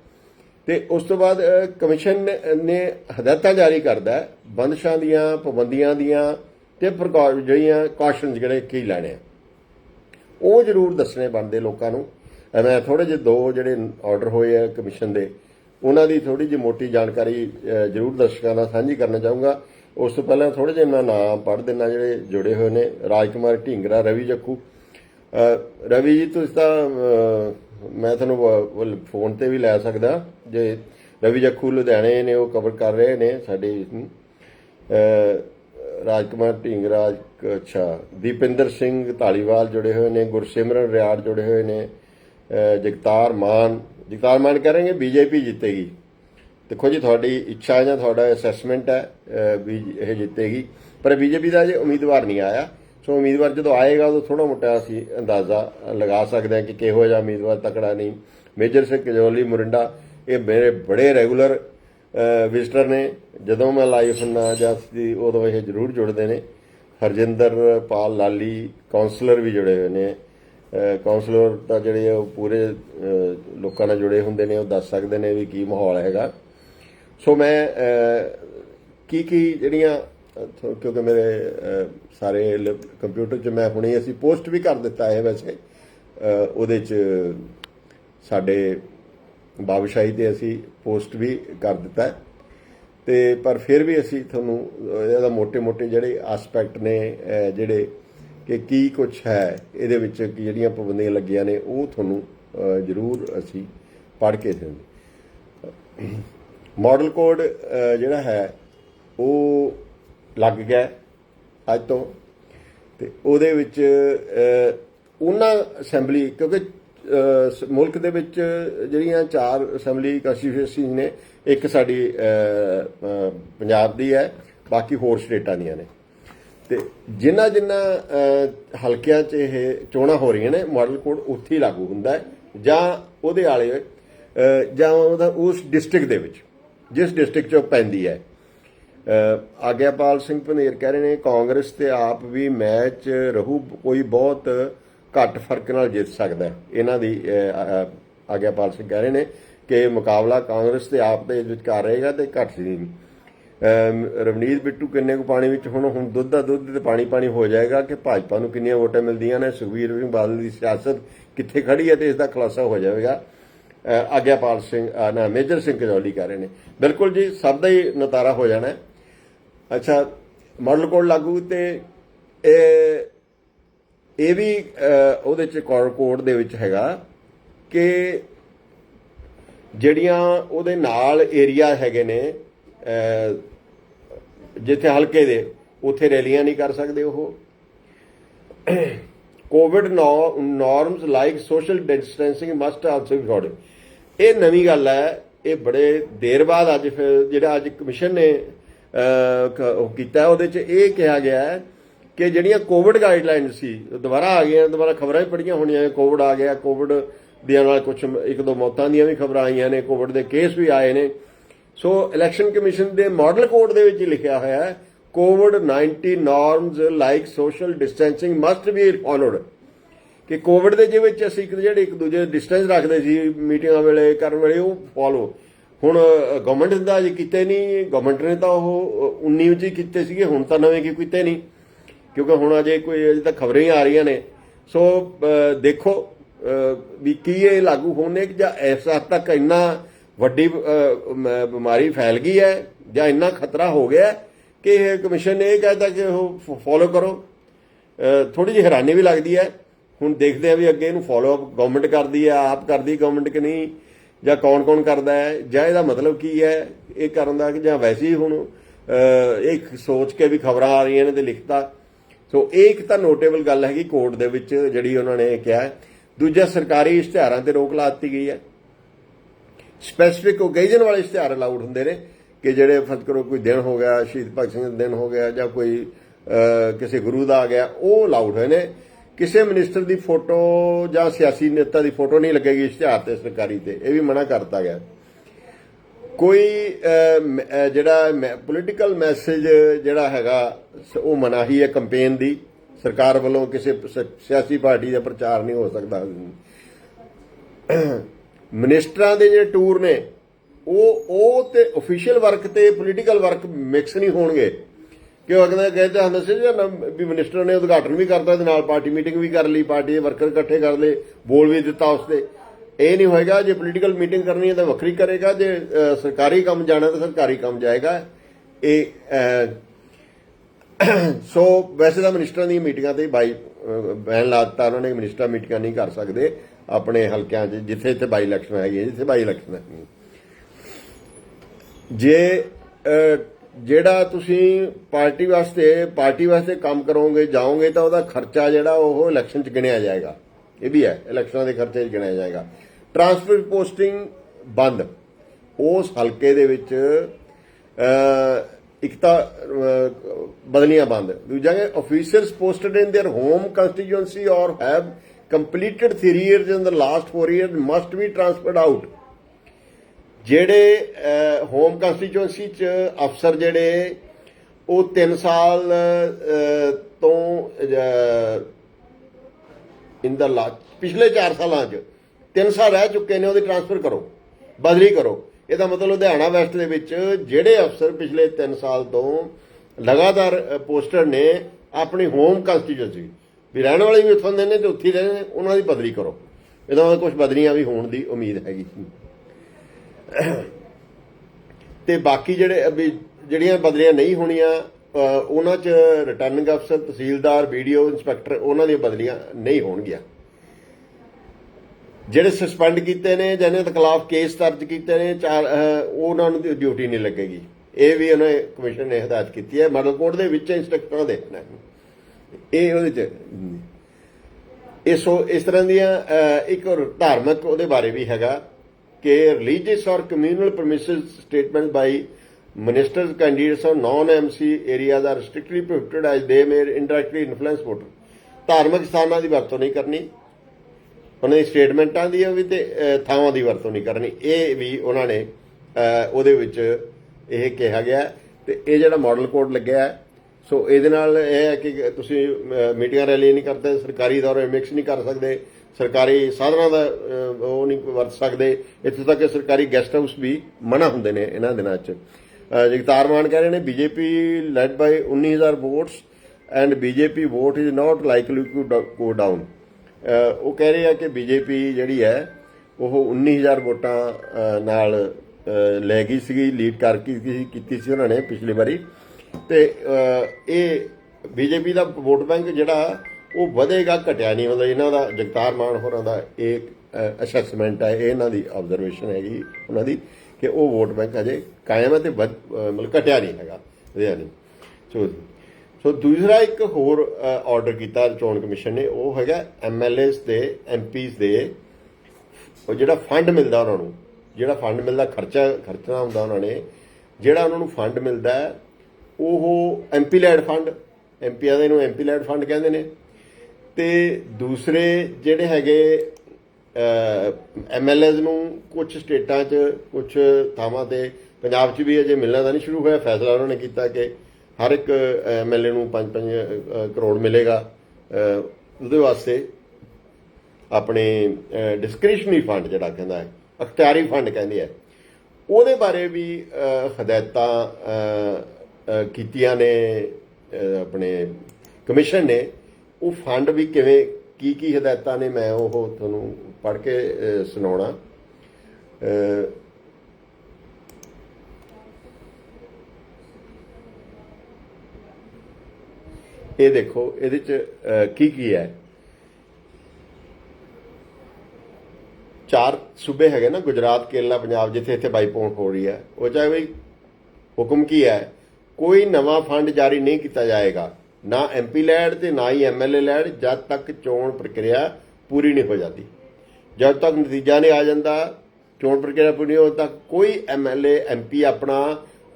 ਤੇ ਉਸ ਤੋਂ ਬਾਅਦ ਕਮਿਸ਼ਨ ਨੇ- ਹਦਾਇਤਾਂ ਜਾਰੀ ਕਰਦਾ ਬੰਦਸ਼ਾਂ ਦੀਆਂ, ਪਾਬੰਦੀਆਂ ਦੀਆਂ ਤੇ ਪ੍ਰਕਾਰ ਜਿਹੜੀਆਂ ਕਾਸ਼ਨਸ ਜਿਹੜੇ ਕੀ ਲੈਣੇ ਆ। ਉਹ ਜ਼ਰੂਰ ਦੱਸਣੇ ਬਣਦੇ ਲੋਕਾਂ ਨੂੰ। ਮੈਂ ਥੋੜੇ ਜਿਹੇ ਦੋ ਜਿਹੜੇ ਆਰਡਰ ਹੋਏ ਆ ਕਮਿਸ਼ਨ ਦੇ, ਉਹਨਾਂ ਦੀ ਥੋੜੀ ਜਿਹੀ ਮੋਟੀ ਜਾਣਕਾਰੀ ਜ਼ਰੂਰ ਦਰਸ਼ਕਾਂ ਨਾਲ ਸਾਂਝੀ ਕਰਨਾ ਚਾਹੂੰਗਾ। ਉਸ ਤੋਂ ਪਹਿਲਾਂ ਥੋੜੇ ਜਿਹੇ ਮੈਂ ਨਾਮ ਪੜ੍ਹ ਦਿੰਦਾ ਜਿਹੜੇ ਜੁੜੇ ਹੋਏ ਨੇ, ਰਾਜਕੁਮਾਰ ਢਿੰਗਰਾ, ਰਵੀ ਜੱਖੂ। ਰਵੀ ਜੀ, ਤੁਸੀਂ ਤਾਂ ਮੈਂ ਤੁਹਾਨੂੰ ਫੋਨ ਤੇ ਵੀ ਲੈ ਸਕਦਾ। ਜੇ ਰਵੀ ਜੱਖੂ ਲੁਧਿਆਣੇ ਨੇ ਉਹ ਕਵਰ ਕਰ ਰਹੇ ਨੇ ਸਾਡੇ ਅਹ, ਰਾਜਕੁਮਾਰ ਢਿੰਗਰਾ ਅੱਛਾ ਦੀਪਿੰਦਰ ਸਿੰਘ ਢਾਲੀਵਾਲ ਜੁੜੇ ਹੋਏ ਨੇ ਗੁਰਸਿਮਰਨ ਰਿਆੜ ਜੁੜੇ ਹੋਏ ਨੇ ਜਗਤਾਰ ਮਾਨ। ਜਗਤਾਰ ਮਾਨ ਕਰਾਂਗੇ ਬੀਜੇਪੀ ਜਿੱਤੇਗੀ। ਦੇਖੋ ਜੀ ਤੁਹਾਡੀ ਇੱਛਾ ਜਾਂ ਤੁਹਾਡਾ ਅਸੈਸਮੈਂਟ ਹੈ ਅਹ, ਵੀ ਇਹ ਜਿੱਤੇਗੀ। ਪਰ ਬੀਜੇਪੀ ਦਾ ਜੇ ਉਮੀਦਵਾਰ ਨਹੀਂ ਆਇਆ। ਸੋ ਉਮੀਦਵਾਰ ਜਦੋਂ ਆਏਗਾ, ਉਦੋਂ ਥੋੜਾ ਮੋਟਾ ਅਸੀਂ ਅੰਦਾਜ਼ਾ ਲਗਾ ਸਕਦੇ ਹਾਂ ਕਿ ਕਿਹੋ ਜਿਹਾ ਉਮੀਦਵਾਰ ਤਕੜਾ ਨਹੀਂ। ਮੇਜਰ ਸਿੰਘ ਕਜੋਲੀ, ਮੁਰਿੰਡਾ, ਇਹ ਮੇਰੇ ਬੜੇ ਰੈਗੂਲਰ ਵਿਜ਼ਟਰ ਨੇ। ਜਦੋਂ ਮੈਂ ਲਾਈਵ ਹੁੰਦਾ ਜਾਂ ਅਸੀਂ ਉਦੋਂ ਇਹ ਜ਼ਰੂਰ ਜੁੜਦੇ ਨੇ। ਹਰਜਿੰਦਰ, ਪਾਲ ਲਾਲੀ ਕਾਉਂਸਲਰ ਵੀ ਜੁੜੇ ਹੋਏ ਨੇ। ਅਹ ਕਾਉਂਸਲਰ ਤਾਂ ਜਿਹੜੇ ਉਹ ਪੂਰੇ ਲੋਕਾਂ ਨਾਲ ਜੁੜੇ ਹੁੰਦੇ ਨੇ। ਉਹ ਦੱਸ ਸਕਦੇ ਨੇ ਵੀ ਕੀ ਮਾਹੌਲ ਹੈਗਾ। ਸੋ ਮੈਂ ਕੀ ਕੀ ਜਿਹੜੀਆਂ ਕਿਉਂਕਿ ਮੇਰੇ ਸਾਰੇ ਕੰਪਿਊਟਰ 'ਚ ਮੈਂ ਹੁਣੇ ਅਸੀਂ ਪੋਸਟ ਵੀ ਕਰ ਦਿੱਤਾ ਹੈ ਵੈਸੇ। ਉਹਦੇ 'ਚ ਸਾਡੇ ਬਾਬਸ਼ਾਹੀ ਤੇ ਅਸੀਂ ਪੋਸਟ ਵੀ ਕਰ ਦਿੱਤਾ ਤੇ ਪਰ ਫਿਰ ਵੀ ਅਸੀਂ ਤੁਹਾਨੂੰ ਇਹਦਾ ਮੋٹے-ਮੋٹے ਜਿਹੜੇ ਐਸਪੈਕਟ ਨੇ ਜਿਹੜੇ ਕਿ ਕੀ ਕੁਝ ਹੈ, ਇਹਦੇ ਵਿੱਚ ਜਿਹੜੀਆਂ ਪਾਬੰਦੀਆਂ ਲੱਗੀਆਂ ਨੇ, ਉਹ ਤੁਹਾਨੂੰ ਜ਼ਰੂਰ ਅਸੀਂ ਪੜ੍ਹ ਕੇ ਦੇਵਾਂਗੇ ਮਾਡਲ ਕੋਡ ਜਿਹੜਾ ਹੈ, ਉਹ ਲੱਗ ਗਿਆ ਅੱਜ ਤੋਂ। ਤੇ ਉਹਦੇ ਵਿੱਚ ਉਹਨਾਂ ਅਸੈਂਬਲੀ, ਕਿਉਂਕਿ ਮੁਲਕ ਦੇ ਵਿੱਚ ਜਿਹੜੀਆਂ ਚਾਰ ਅਸੈਂਬਲੀ ਕੰਸਟੀਟਿਊਐਂਸੀ ਨੇ, ਇੱਕ ਸਾਡੀ ਪੰਜਾਬ ਦੀ ਹੈ, ਬਾਕੀ ਹੋਰ ਸਟੇਟਾਂ ਦੀਆਂ ਨੇ। ਤੇ ਜਿਨ੍ਹਾਂ ਜਿਨ੍ਹਾਂ ਹਲਕਿਆਂ 'ਚ ਇਹ ਚੋਣਾਂ ਹੋ ਰਹੀਆਂ ਨੇ, ਮਾਡਲ ਕੋਡ ਉੱਥੇ ਹੀ ਲਾਗੂ ਹੁੰਦਾ ਹੈ, ਜਾਂ ਉਹਦੇ ਆਲੇ ਜਾਂ ਉਹਦਾ, ਉਸ ਡਿਸਟ੍ਰਿਕਟ ਦੇ ਵਿੱਚ, ਜਿਸ ਡਿਸਟ੍ਰਿਕਟ 'ਚ ਉਹ ਪੈਂਦੀ ਹੈ। ਆਗਿਆਪਾਲ ਸਿੰਘ ਭਨੇਰ ਕਹਿ ਰਹੇ ਨੇ, ਕਾਂਗਰਸ ਤੇ ਆਪ ਵੀ ਮੈਚ ਰਹੂ, ਕੋਈ ਬਹੁਤ ਘੱਟ ਫ਼ਰਕ ਨਾਲ ਜਿੱਤ ਸਕਦਾ ਇਹਨਾਂ ਦੀ ਆਗਿਆਪਾਲ ਸਿੰਘ ਕਹਿ ਰਹੇ ਨੇ ਕਿ ਮੁਕਾਬਲਾ ਕਾਂਗਰਸ ਤੇ ਆਪ ਦੇ ਵਿਚਕਾਰ ਰਹੇਗਾ ਤੇ ਘੱਟ ਸੀ। ਰਵਨੀਤ ਬਿੱਟੂ ਕਿੰਨੇ ਕੁ ਪਾਣੀ ਵਿੱਚ, ਹੁਣ ਹੁਣ ਦੁੱਧ ਦਾ ਦੁੱਧ ਤੇ ਪਾਣੀ ਪਾਣੀ ਹੋ ਜਾਏਗਾ ਕਿ ਭਾਜਪਾ ਨੂੰ ਕਿੰਨੀਆਂ ਵੋਟਾਂ ਮਿਲਦੀਆਂ ਨੇ? ਸੁਖਬੀਰ ਸਿੰਘ ਬਾਦਲ ਦੀ ਸਿਆਸਤ ਕਿੱਥੇ ਖੜੀ ਹੈ ਤੇ ਇਸ ਦਾ ਖੁਲਾਸਾ ਹੋ ਜਾਵੇਗਾ? ਆਗਿਆਪਾਲ ਸਿੰਘ ਨਾ, ਮੇਜਰ ਸਿੰਘ ਕਜੌਲੀ ਕਹਿ ਰਹੇ ਨੇ। ਬਿਲਕੁਲ ਜੀ, ਸਭ ਦਾ ਹੀ ਨਤਾਰਾ ਹੋ ਜਾਣਾ ਹੈ। ਅੱਛਾ ਮਾਡਲ ਕੋਡ ਲਾਗੂ ਤੇ ਇਹ ਇਹ ਵੀ ਉਹਦੇ ਚ ਕੋਡ ਕੋਡ ਦੇ ਵਿੱਚ ਹੈਗਾ ਕਿ ਜਿਹੜੀਆਂ ਉਹਦੇ ਨਾਲ ਏਰੀਆ ਹੈਗੇ ਨੇ ਜਿੱਥੇ ਹਲਕੇ ਦੇ, ਉੱਥੇ ਰੈਲੀਆਂ ਨਹੀਂ ਕਰ ਸਕਦੇ ਉਹ। Covid norms like social distancing must also be followed ਇਹ ਨਵੀਂ ਗੱਲ ਹੈ, ਇਹ ਬੜੇ ਦੇਰ ਬਾਅਦ ਅੱਜ ਫਿਰ, ਜਿਹੜਾ ਅੱਜ ਕਮਿਸ਼ਨ ਨੇ ਉਹ ਕੀਤਾ। ਉਹਦੇ ਚ ਇਹ ਕਿਹਾ ਗਿਆ ਹੈ ਕਿ ਜਿਹੜੀਆਂ ਕੋਵਿਡ ਗਾਈਡਲਾਈਨ ਸੀ ਦੁਬਾਰਾ ਆ ਗਈਆਂ, ਦੁਬਾਰਾ ਖਬਰਾਂ ਵੀ ਪੜੀਆਂ ਹੋਣੀਆਂ ਕੋਵਿਡ ਆ ਗਿਆ ਕੋਵਿਡ ਦੀਆਂ ਨਾਲ ਕੁਝ ਇੱਕ ਦੋ ਮੌਤਾਂ ਦੀਆਂ ਵੀ ਖਬਰਾਂ ਆਈਆਂ ਨੇ ਕੋਵਿਡ ਦੇ ਕੇਸ ਵੀ ਆਏ ਨੇ। ਸੋ ਇਲੈਕਸ਼ਨ ਕਮਿਸ਼ਨ ਦੇ ਮਾਡਲ ਕੋਡ ਦੇ ਵਿੱਚ ਹੀ ਲਿਖਿਆ ਹੋਇਆ ਹੈ Covid 19 norms like social distancing must be followed ਕਿ ਕੋਵਿਡ ਦੇ ਜਿਹੇ ਵਿੱਚ ਅਸੀਂ ਇੱਕ ਜਿਹੜੇ ਇੱਕ ਦੂਜੇ ਡਿਸਟੈਂਸ ਰੱਖਦੇ ਸੀ ਮੀਟਿੰਗਾਂ ਵੇਲੇ ਕਰਨ ਵੇਲੇ, ਉਹ ਫਾਲੋ ਹੁਣ ਗਵਰਨਮੈਂਟ ਤਾਂ ਅਜੇ ਕੀਤੇ ਨਹੀਂ ਗਵਰਨਮੈਂਟ ਨੇ ਤਾਂ ਉਹ ਅ, 19 ਵਿੱਚ ਹੀ ਕੀਤੇ ਸੀਗੇ ਹੁਣ ਤਾਂ ਨਵੇਂ ਕੀ ਕੀਤੇ ਨਹੀਂ ਕਿਉਂਕਿ ਹੁਣ ਅਜੇ ਕੋਈ ਅਜੇ ਤਾਂ ਖਬਰਾਂ ਹੀ ਆ ਰਹੀਆਂ ਨੇ। ਸੋ ਦੇਖੋ ਵੀ ਕੀ ਇਹ ਲਾਗੂ ਹੋਣੇ ਕਿ ਜਾਂ ਇਸ ਹੱਦ ਤੱਕ ਇੰਨਾ ਵੱਡੀ ਬਿਮਾਰੀ ਫੈਲ ਗਈ ਹੈ ਜਾਂ ਇੰਨਾ ਖਤਰਾ ਹੋ ਗਿਆ ਕਿ ਇਹ ਕਮਿਸ਼ਨ ਨੇ ਇਹ ਕਹਿਤਾ ਕਿ ਉਹ ਫੋਲੋ ਕਰੋ। ਥੋੜੀ ਜਿਹੀ ਹੈਰਾਨੀ ਵੀ ਲੱਗਦੀ ਹੈ। ਹੁਣ ਦੇਖਦੇ ਆ ਵੀ ਅੱਗੇ ਇਹਨੂੰ ਫੋਲੋ ਅਪ ਗਵਰਨਮੈਂਟ ਕਰਦੀ ਹੈ ਆਪ ਕਰਦੀ ਗਵਰਨਮੈਂਟ ਕਿ ਨਹੀਂ। ਜਾਂ ਕੌਣ ਕੌਣ ਕਰਦਾ ਹੈ, ਜਾਂ ਇਹਦਾ ਮਤਲਬ ਕੀ ਹੈ, ਇਹ ਕਰਨ ਦਾ ਕਿ ਜਾਂ ਵੈਸੇ ਹੀ ਹੁਣ ਇਹ ਸੋਚ ਕੇ ਵੀ ਖਬਰਾਂ ਆ ਰਹੀਆਂ ਨੇ ਤੇ ਲਿਖਤਾ। ਸੋ ਇਹ ਇੱਕ ਤਾਂ ਨੋਟੇਬਲ ਗੱਲ ਹੈਗੀ ਕੋਰਟ ਦੇ ਵਿੱਚ, ਜਿਹੜੀ ਉਹਨਾਂ ਨੇ ਕਿਹਾ ਦੂਜਾ, ਸਰਕਾਰੀ ਇਸ਼ਤਿਹਾਰਾਂ ਤੇ ਰੋਕ ਲਾ ਦਿੱਤੀ ਗਈ ਹੈ। ਸਪੈਸੀਫਿਕ ਓਕੇਜਨ ਵਾਲੇ ਇਸ਼ਤਿਹਾਰ ਅਲਾਉਡ ਹੁੰਦੇ ਨੇ ਕਿ ਜਿਹੜੇ ਫਰਜ਼ ਕਰੋ, ਕੋਈ ਦਿਨ ਹੋ ਗਿਆ, ਸ਼ਹੀਦ ਭਗਤ ਸਿੰਘ ਦਾ ਦਿਨ ਹੋ ਗਿਆ ਜਾਂ ਕੋਈ ਕਿਸੇ ਗੁਰੂ ਦਾ ਆ ਗਿਆ, ਉਹ ਅਲਾਉਡ ਹੋਏ ਨੇ। ਕਿਸੇ ਮਿਨਿਸਟਰ ਦੀ ਫੋਟੋ ਜਾਂ ਸਿਆਸੀ ਨੇਤਾ ਦੀ ਫੋਟੋ ਨਹੀਂ ਲੱਗੇਗੀ ਇਸ਼ਤਿਹਾਰ ਤੇ ਸਰਕਾਰੀ ਤੇ। ਇਹ ਵੀ ਮਨਾ ਕਰਤਾ ਗਿਆ। ਕੋਈ ਅਹ, ਮ- ਜਿਹੜਾ ਪੋਲੀਟੀਕਲ ਮੈਸੇਜ ਜਿਹੜਾ ਹੈਗਾ ਉਹ ਮਨਾਹੀ ਹੈ ਕੈਂਪੇਨ ਦੀ। ਸਰਕਾਰ ਵੱਲੋਂ ਕਿਸੇ ਸਿਆਸੀ ਪਾਰਟੀ ਦਾ ਪ੍ਰਚਾਰ ਨਹੀਂ ਹੋ ਸਕਦਾ। ਮਿਨਿਸਟਰਾਂ ਦੇ ਜਿਹੜੇ ਟੂਰ ਨੇ ਉਹ ਉਹ ਤੇ ਅਫੀਸ਼ੀਅਲ ਵਰਕ ਤੇ ਪੋਲੀਟੀਕਲ ਵਰਕ ਮਿਕਸ ਨਹੀਂ ਹੋਣਗੇ। ਕਿ ਉਹ ਅਗਲੇ ਕਹਿੰਦੇ ਹੁੰਦੇ ਸੀ ਜੇ ਵੀ ਮਿਨਿਸਟਰ ਨੇ ਉਦਘਾਟਨ ਵੀ ਕਰਤਾ ਤੇ ਨਾਲ ਪਾਰਟੀ ਮੀਟਿੰਗ ਵੀ ਕਰ ਲਈ ਪਾਰਟੀ ਦੇ ਵਰਕਰ ਇਕੱਠੇ ਕਰ ਲਏ, ਬੋਲ ਵੀ ਦਿੱਤਾ ਉਸ ਤੇ ਇਹ ਨਹੀਂ ਹੋਏਗਾ, ਜੇ ਪੋਲੀਟੀਕਲ ਮੀਟਿੰਗ ਕਰਨੀ ਹੈ ਤਾਂ ਵੱਖਰੀ ਕਰੇਗਾ, ਜੇ ਸਰਕਾਰੀ ਕੰਮ ਜਾਣਾ ਤਾਂ ਸਰਕਾਰੀ ਕੰਮ ਜਾਏਗਾ। ਇਹ ਸੋ ਵੈਸੇ ਤਾਂ ਮਿਨਿਸਟਰਾਂ ਦੀਆਂ ਮੀਟਿੰਗਾਂ ਤੇ ਬਾਈ ਬੈਨ ਲਾ ਦਿੱਤਾ ਉਹਨਾਂ ਨੇ ਮਿਨਿਸਟਰ ਮੀਟਿੰਗਾਂ ਨਹੀਂ ਕਰ ਸਕਦੇ ਆਪਣੇ ਹਲਕਿਆਂ 'ਚ, ਜਿੱਥੇ ਇੱਥੇ ਬਾਈ ਇਲੈਕਸ਼ਨ ਹੈਗੀ ਜਿੱਥੇ ਬਾਈ ਇਲੈਕਸ਼ਨ ਹੈ ਜੇ ਜਿਹੜਾ ਤੁਸੀਂ ਪਾਰਟੀ ਵਾਸਤੇ ਪਾਰਟੀ ਵਾਸਤੇ ਕੰਮ ਕਰੋਗੇ ਜਾਓਗੇ ਤਾਂ ਉਹਦਾ ਖਰਚਾ ਜਿਹੜਾ ਉਹ ਇਲੈਕਸ਼ਨ 'ਚ ਗਿਣਿਆ ਜਾਏਗਾ ਇਹ ਵੀ ਹੈ ਇਲੈਕਸ਼ਨਾਂ ਦੇ ਖਰਚੇ 'ਚ ਗਿਣਿਆ ਜਾਏਗਾ ਟਰਾਂਸਫਰ ਪੋਸਟਿੰਗ ਬੰਦ ਉਸ ਹਲਕੇ ਦੇ ਵਿੱਚ ਅਹ, ਇੱਕ ਤਾਂ ਅਹ, ਬਦਲੀਆਂ ਬੰਦ ਦੂਜਾ ਹੈ officers posted in their home constituency or have completed 3 years in the last 4 years must be transferred out ਜਿਹੜੇ ਹੋਮ ਕੰਸਟੀਚੁਐਂਸੀ ਚ ਅਫਸਰ ਜਿਹੜੇ, ਉਹ 3 ਸਾਲ ਤੋਂ ਇਨ ਦਾ ਲਾ ਪਿਛਲੇ 4 ਸਾਲਾਂ ਚ 3 ਸਾਲ ਰਹਿ ਚੁੱਕੇ ਨੇ, ਉਹਦੀ ਟ੍ਰਾਂਸਫਰ ਕਰੋ, ਬਦਲੀ ਕਰੋ। ਇਹਦਾ ਮਤਲਬ ਲੁਧਿਆਣਾ ਵੈਸਟ ਦੇ ਵਿੱਚ ਜਿਹੜੇ ਅਫਸਰ ਪਿਛਲੇ 3 ਸਾਲ ਤੋਂ ਲਗਾਤਾਰ ਪੋਸਟਰ ਨੇ, ਆਪਣੀ ਹੋਮ ਕੰਸਟੀਚੁਐਂਸੀ ਵੀ ਰਹਿਣ ਵਾਲੇ ਵੀ ਉੱਥੋਂ ਦੇ ਨੇ ਤੇ ਉੱਥੇ ਹੀ ਰਹਿੰਦੇ ਨੇ, ਉਹਨਾਂ ਦੀ ਬਦਲੀ ਕਰੋ। ਇਹਦਾ ਮਤਲਬ ਕੁਝ ਬਦਲੀਆਂ ਵੀ ਹੋਣ ਦੀ ਉਮੀਦ ਹੈਗੀ। ਤੇ ਬਾਕੀ ਜਿਹੜੇ ਵੀ ਜਿਹੜੀਆਂ ਬਦਲੀਆਂ ਨਹੀਂ ਹੋਣੀਆਂ ਉਹਨਾਂ 'ਚ ਰਿਟਰਨਿੰਗ ਅਫਸਰ ਤਹਿਸੀਲਦਾਰ ਵੀਡੀਓ ਇੰਸਪੈਕਟਰ ਉਹਨਾਂ ਦੀਆਂ ਬਦਲੀਆਂ ਨਹੀਂ ਹੋਣਗੀਆਂ। ਜਿਹੜੇ ਸਸਪੈਂਡ ਕੀਤੇ ਨੇ ਜਿਹਨਾਂ ਦੇ ਖਿਲਾਫ ਕੇਸ ਦਰਜ ਕੀਤੇ ਨੇ, ਚਾਰ ਉਹਨਾਂ ਨੂੰ ਡਿਊਟੀ ਨਹੀਂ ਲੱਗੇਗੀ। ਇਹ ਵੀ ਉਹਨੇ ਕਮਿਸ਼ਨ ਨੇ ਹਦਾਇਤ ਕੀਤੀ ਹੈ। ਮਾਡਲ ਕੋਡ ਦੇ ਵਿੱਚ ਇੰਸਟਰਕਟਰਾਂ ਦੇ ਇਹ ਉਹਦੇ 'ਚ ਇਹ ਇਸ ਤਰ੍ਹਾਂ ਦੀਆਂ ਇੱਕ ਧਾਰਮਿਕ ਉਹਦੇ ਬਾਰੇ ਵੀ ਹੈਗਾ। ਕਿ religious or communal premises statement by ministers candidates on non MC areas are strictly prohibited as they may indirectly influence voter ਧਾਰਮਿਕ ਸਥਾਨਾਂ ਦੀ ਵਰਤੋਂ ਨਹੀਂ ਕਰਨੀ। ਉਹਨਾਂ ਦੀ ਸਟੇਟਮੈਂਟਾਂ ਦੀ ਵੀ ਤੇ ਥਾਵਾਂ ਦੀ ਵਰਤੋਂ ਨਹੀਂ ਕਰਨੀ। ਇਹ ਵੀ ਉਹਨਾਂ ਨੇ ਉਹਦੇ ਵਿੱਚ ਇਹ ਕਿਹਾ ਗਿਆ। ਹੈ। ਤੇ ਇਹ ਜਿਹੜਾ ਮਾਡਲ ਕੋਡ ਲੱਗਿਆ ਸੋ ਇਹਦੇ ਨਾਲ ਇਹ ਹੈ ਕਿ ਤੁਸੀਂ ਮੀਟਿੰਗਾਂ ਰੈਲੀ ਨਹੀਂ ਕਰਦੇ, ਸਰਕਾਰੀ ਦੌਰੇ ਮਿਕਸ ਨਹੀਂ ਕਰ ਸਕਦੇ। ਸਰਕਾਰੀ ਸਾਧਨਾਂ ਦਾ ਉਹ ਨਹੀਂ ਵਰਤ ਸਕਦੇ। ਇੱਥੋਂ ਤੱਕ ਕਿ ਸਰਕਾਰੀ ਗੈਸਟ ਹਾਊਸ ਵੀ ਮਨਾ ਹੁੰਦੇ ਨੇ ਇਹਨਾਂ ਦਿਨਾਂ 'ਚ। ਜਗਤਾਰ ਮਾਨ ਕਹਿ ਰਹੇ ਨੇ BJP led by 19000 votes and BJP vote is not likely to go down ਉਹ ਕਹਿ ਰਹੇ ਆ ਕਿ ਬੀਜੇਪੀ ਜਿਹੜੀ ਹੈ ਉਹ 19000 ਵੋਟਾਂ ਨਾਲ ਲੈ ਗਈ ਸੀਗੀ ਲੀਡ ਕਰ ਕੀਤੀ ਕੀਤੀ ਸੀ ਉਹਨਾਂ ਨੇ ਪਿਛਲੀ ਵਾਰੀ। ਤੇ ਅਹ, ਇਹ ਬੀਜੇਪੀ ਦਾ ਵੋਟ ਬੈਂਕ ਜਿਹੜਾ ਉਹ ਵਧੇਗਾ ਘਟਿਆ ਨਹੀਂ। ਮਤਲਬ ਇਹਨਾਂ ਦਾ ਜਗਤਾਰ ਮਾਨ ਹੋਰਾਂ ਦਾ ਇਹ ਅਸੈਸਮੈਂਟ ਹੈ ਇਹਨਾਂ ਦੀ ਆਬਜ਼ਰਵੇਸ਼ਨ ਹੈਗੀ ਉਹਨਾਂ ਦੀ ਕਿ ਉਹ ਵੋਟ ਬੈਂਕ ਅਜੇ ਕਾਇਮ ਹੈ ਤੇ ਮਤਲਬ ਘਟਿਆ ਨਹੀਂ ਹੈਗਾ ਵਧਿਆ ਨਹੀਂ। ਸੋ ਸੋ ਦੂਸਰਾ ਇੱਕ ਹੋਰ ਆਰਡਰ ਕੀਤਾ ਚੋਣ ਕਮਿਸ਼ਨ ਨੇ ਉਹ ਹੈਗਾ ਐਮਐਲਏਸ ਦੇ ਐਮਪੀਸ ਦੇ ਉਹ ਜਿਹੜਾ ਫੰਡ ਮਿਲਦਾ ਉਹਨਾਂ ਨੂੰ ਜਿਹੜਾ ਫੰਡ ਮਿਲਦਾ ਖਰਚਾ ਖਰਚਣਾ ਹੁੰਦਾ ਉਹਨਾਂ ਨੇ ਜਿਹੜਾ ਉਹਨਾਂ ਨੂੰ ਫੰਡ ਮਿਲਦਾ ਹੈ, ਉਹ ਐਮਪੀ ਲੈਡ ਫੰਡ ਐਮਪੀਆਂ ਦੇ ਨੂੰ ਐਮਪੀ ਲੈਡ ਫੰਡ ਕਹਿੰਦੇ ਨੇ। ਤੇ ਦੂਸਰੇ ਜਿਹੜੇ ਹੈਗੇ ਐਮਐਲਏਜ਼ ਨੂੰ ਕੁਝ ਸਟੇਟਾਂ 'ਚ ਕੁਝ ਥਾਵਾਂ ਤੇ ਪੰਜਾਬ 'ਚ ਵੀ ਅਜੇ ਮਿਲਣਾ ਤਾਂ ਨਹੀਂ ਸ਼ੁਰੂ ਹੋਇਆ। ਫੈਸਲਾ ਉਹਨਾਂ ਨੇ ਕੀਤਾ ਕਿ ਹਰ ਇੱਕ ਐਮਐਲਏ ਨੂੰ 5-5 ਕਰੋੜ ਮਿਲੇਗਾ। ਉਹਦੇ ਵਾਸਤੇ ਆਪਣੇ ਡਿਸਕ੍ਰਿਸ਼ਨਰੀ ਫੰਡ ਜਿਹੜਾ ਕਹਿੰਦਾ ਹੈ, ਅਖਤਿਆਰੀ ਫੰਡ ਕਹਿੰਦੇ ਆ ਉਹਦੇ ਬਾਰੇ ਵੀ ਹਦਾਇਤਾਂ ਕੀਤੀਆਂ ਨੇ ਆਪਣੇ ਕਮਿਸ਼ਨ ਨੇ। ਉਹ ਫੰਡ ਵੀ ਕਿਵੇਂ, ਕੀ ਕੀ ਹਦਾਇਤਾਂ ਨੇ, ਮੈਂ ਉਹ ਤੁਹਾਨੂੰ ਪੜ੍ਹ ਕੇ ਸੁਣਾਉਣਾ। ਇਹ ਦੇਖੋ, ਇਹਦੇ ਚ ਕੀ ਕੀ ਹੈ? ਚਾਰ ਸੂਬੇ ਹੈਗੇ ਨਾ, ਗੁਜਰਾਤ, ਕੇਰਲਾ, ਪੰਜਾਬ, ਜਿੱਥੇ ਇੱਥੇ ਬਾਈਪੋਨ ਹੋ ਰਹੀ ਹੈ। ਉਹ ਚਾਹੇ ਵੀ ਹੁਕਮ ਕੀ ਹੈ? ਕੋਈ ਨਵਾਂ ਫੰਡ ਜਾਰੀ ਨਹੀਂ ਕੀਤਾ ਜਾਏਗਾ। ਨਾ ਐਮਪੀ ਲੈਡ ਤੇ ਨਾ ਹੀ ਐਮਐਲਏ ਲੈਡ ਜਦ ਤੱਕ ਚੋਣ ਪ੍ਰਕਿਰਿਆ ਪੂਰੀ ਨਹੀਂ ਹੋ ਜਾਂਦੀ। ਜਦ ਤੱਕ ਨਤੀਜਾ ਨਹੀਂ ਆ ਜਾਂਦਾ, ਚੋਣ ਪ੍ਰਕਿਰਿਆ ਪੂਰੀ ਨਹੀਂ ਹੋ ਤੱਕ ਕੋਈ ਐਮਐਲਏ ਐਮਪੀ ਆਪਣਾ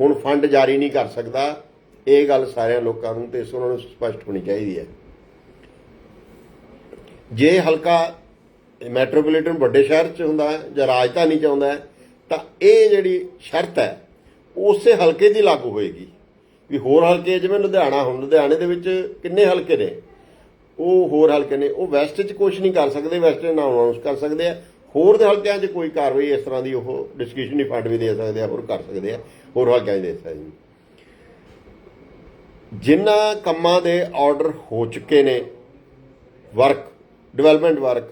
ਹੁਣ ਫੰਡ ਜਾਰੀ ਨਹੀਂ ਕਰ ਸਕਦਾ। ਇਹ ਗੱਲ ਸਾਰਿਆਂ ਲੋਕਾਂ ਨੂੰ ਤੇ ਇਸ ਉਹਨਾਂ ਨੂੰ ਸਪਸ਼ਟ ਹੋਣੀ ਚਾਹੀਦੀ ਹੈ। ਜੇ ਹਲਕਾ ਮੈਟਰੋਪੋਲੀਟਨ ਵੱਡੇ ਸ਼ਹਿਰ 'ਚ ਹੁੰਦਾ ਜਾਂ ਰਾਜਧਾਨੀ 'ਚ ਆਉਂਦਾ ਤਾਂ ਇਹ ਜਿਹੜੀ ਸ਼ਰਤ ਹੈ, ਉਸੇ ਹਲਕੇ ਦੀ ਲਾਗੂ ਹੋਏਗੀ। ਵੀ ਹੋਰ ਹਲਕੇ, ਜਿਵੇਂ ਲੁਧਿਆਣਾ ਹੁਣ, ਲੁਧਿਆਣੇ ਦੇ ਵਿੱਚ ਕਿੰਨੇ ਹਲਕੇ ਨੇ? ਉਹ ਹੋਰ ਹਲਕੇ ਨੇ। ਉਹ ਵੈਸਟ 'ਚ ਕੁਝ ਨਹੀਂ ਕਰ ਸਕਦੇ, ਵੈਸਟ ਨਾ ਅਨਾਉਂਸ ਕਰ ਸਕਦੇ ਆ। ਹੋਰ ਦੇ ਹਲਕਿਆਂ 'ਚ ਕੋਈ ਕਾਰਵਾਈ ਇਸ ਤਰ੍ਹਾਂ ਦੀ ਉਹ ਡਿਸਕਸ਼ਨ ਫੰਡ ਵੀ ਦੇ ਸਕਦੇ ਆ, ਹੋਰ ਕਰ ਸਕਦੇ ਆ। ਹੋਰ ਹਲਕਿਆਂ 'ਚ ਦੇ ਸਕਦੇ ਆ ਜਿਨ੍ਹਾਂ ਕੰਮਾਂ ਦੇ ਆਰਡਰ ਹੋ ਚੁੱਕੇ ਨੇ ਵਰਕ ਡਿਵੈਲਪਮੈਂਟ ਵਰਕ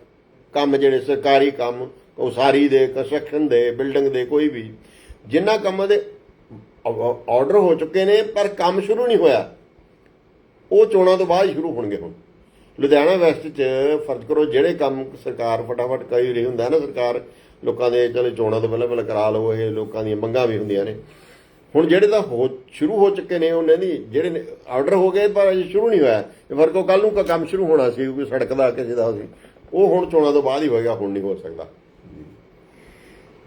ਕੰਮ ਜਿਹੜੇ ਸਰਕਾਰੀ ਕੰਮ, ਉਸਾਰੀ ਦੇ ਕੰਸਟਰਕਸ਼ਨ ਦੇ ਬਿਲਡਿੰਗ ਦੇ, ਕੋਈ ਵੀ ਜਿਨ੍ਹਾਂ ਕੰਮਾਂ ਦੇ ਆਰਡਰ ਹੋ ਚੁੱਕੇ ਨੇ, ਪਰ ਕੰਮ ਸ਼ੁਰੂ ਨਹੀਂ ਹੋਇਆ। ਉਹ ਚੋਣਾਂ ਤੋਂ ਬਾਅਦ ਸ਼ੁਰੂ ਹੋਣਗੇ ਹੁਣ। ਲੁਧਿਆਣਾ ਵੈਸਟ 'ਚ ਫਰਜ਼ ਕਰੋ, ਜਿਹੜੇ ਕੰਮ ਸਰਕਾਰ ਫਟਾਫਟ ਕਰੀ ਰਹੀ ਹੁੰਦਾ ਨਾ, ਸਰਕਾਰ ਲੋਕਾਂ ਦੇ, ਚਲੋ ਚੋਣਾਂ ਤੋਂ ਪਹਿਲਾਂ ਪਹਿਲਾਂ ਕਰਾ ਲਓ, ਇਹ ਲੋਕਾਂ ਦੀਆਂ ਮੰਗਾਂ ਵੀ ਹੁੰਦੀਆਂ ਨੇ। ਹੁਣ ਜਿਹੜੇ ਤਾਂ ਹੋ, ਸ਼ੁਰੂ ਹੋ ਚੁੱਕੇ ਨੇ, ਉਹਨਾਂ ਦੀ ਜਿਹੜੇ ਆਰਡਰ ਹੋ ਗਏ, ਪਰ ਅਜੇ ਸ਼ੁਰੂ ਨਹੀਂ ਹੋਇਆ। ਫ਼ਰਕ ਉਹ ਕੱਲ ਨੂੰ ਕੰਮ ਸ਼ੁਰੂ ਹੋਣਾ ਸੀ, ਕੋਈ ਸੜਕ ਦਾ ਕਿਸੇ ਦਾ ਸੀ। ਉਹ ਹੁਣ ਚੋਣਾਂ ਤੋਂ ਬਾਅਦ ਹੀ ਹੋਏਗਾ, ਹੁਣ ਨਹੀਂ ਹੋ ਸਕਦਾ।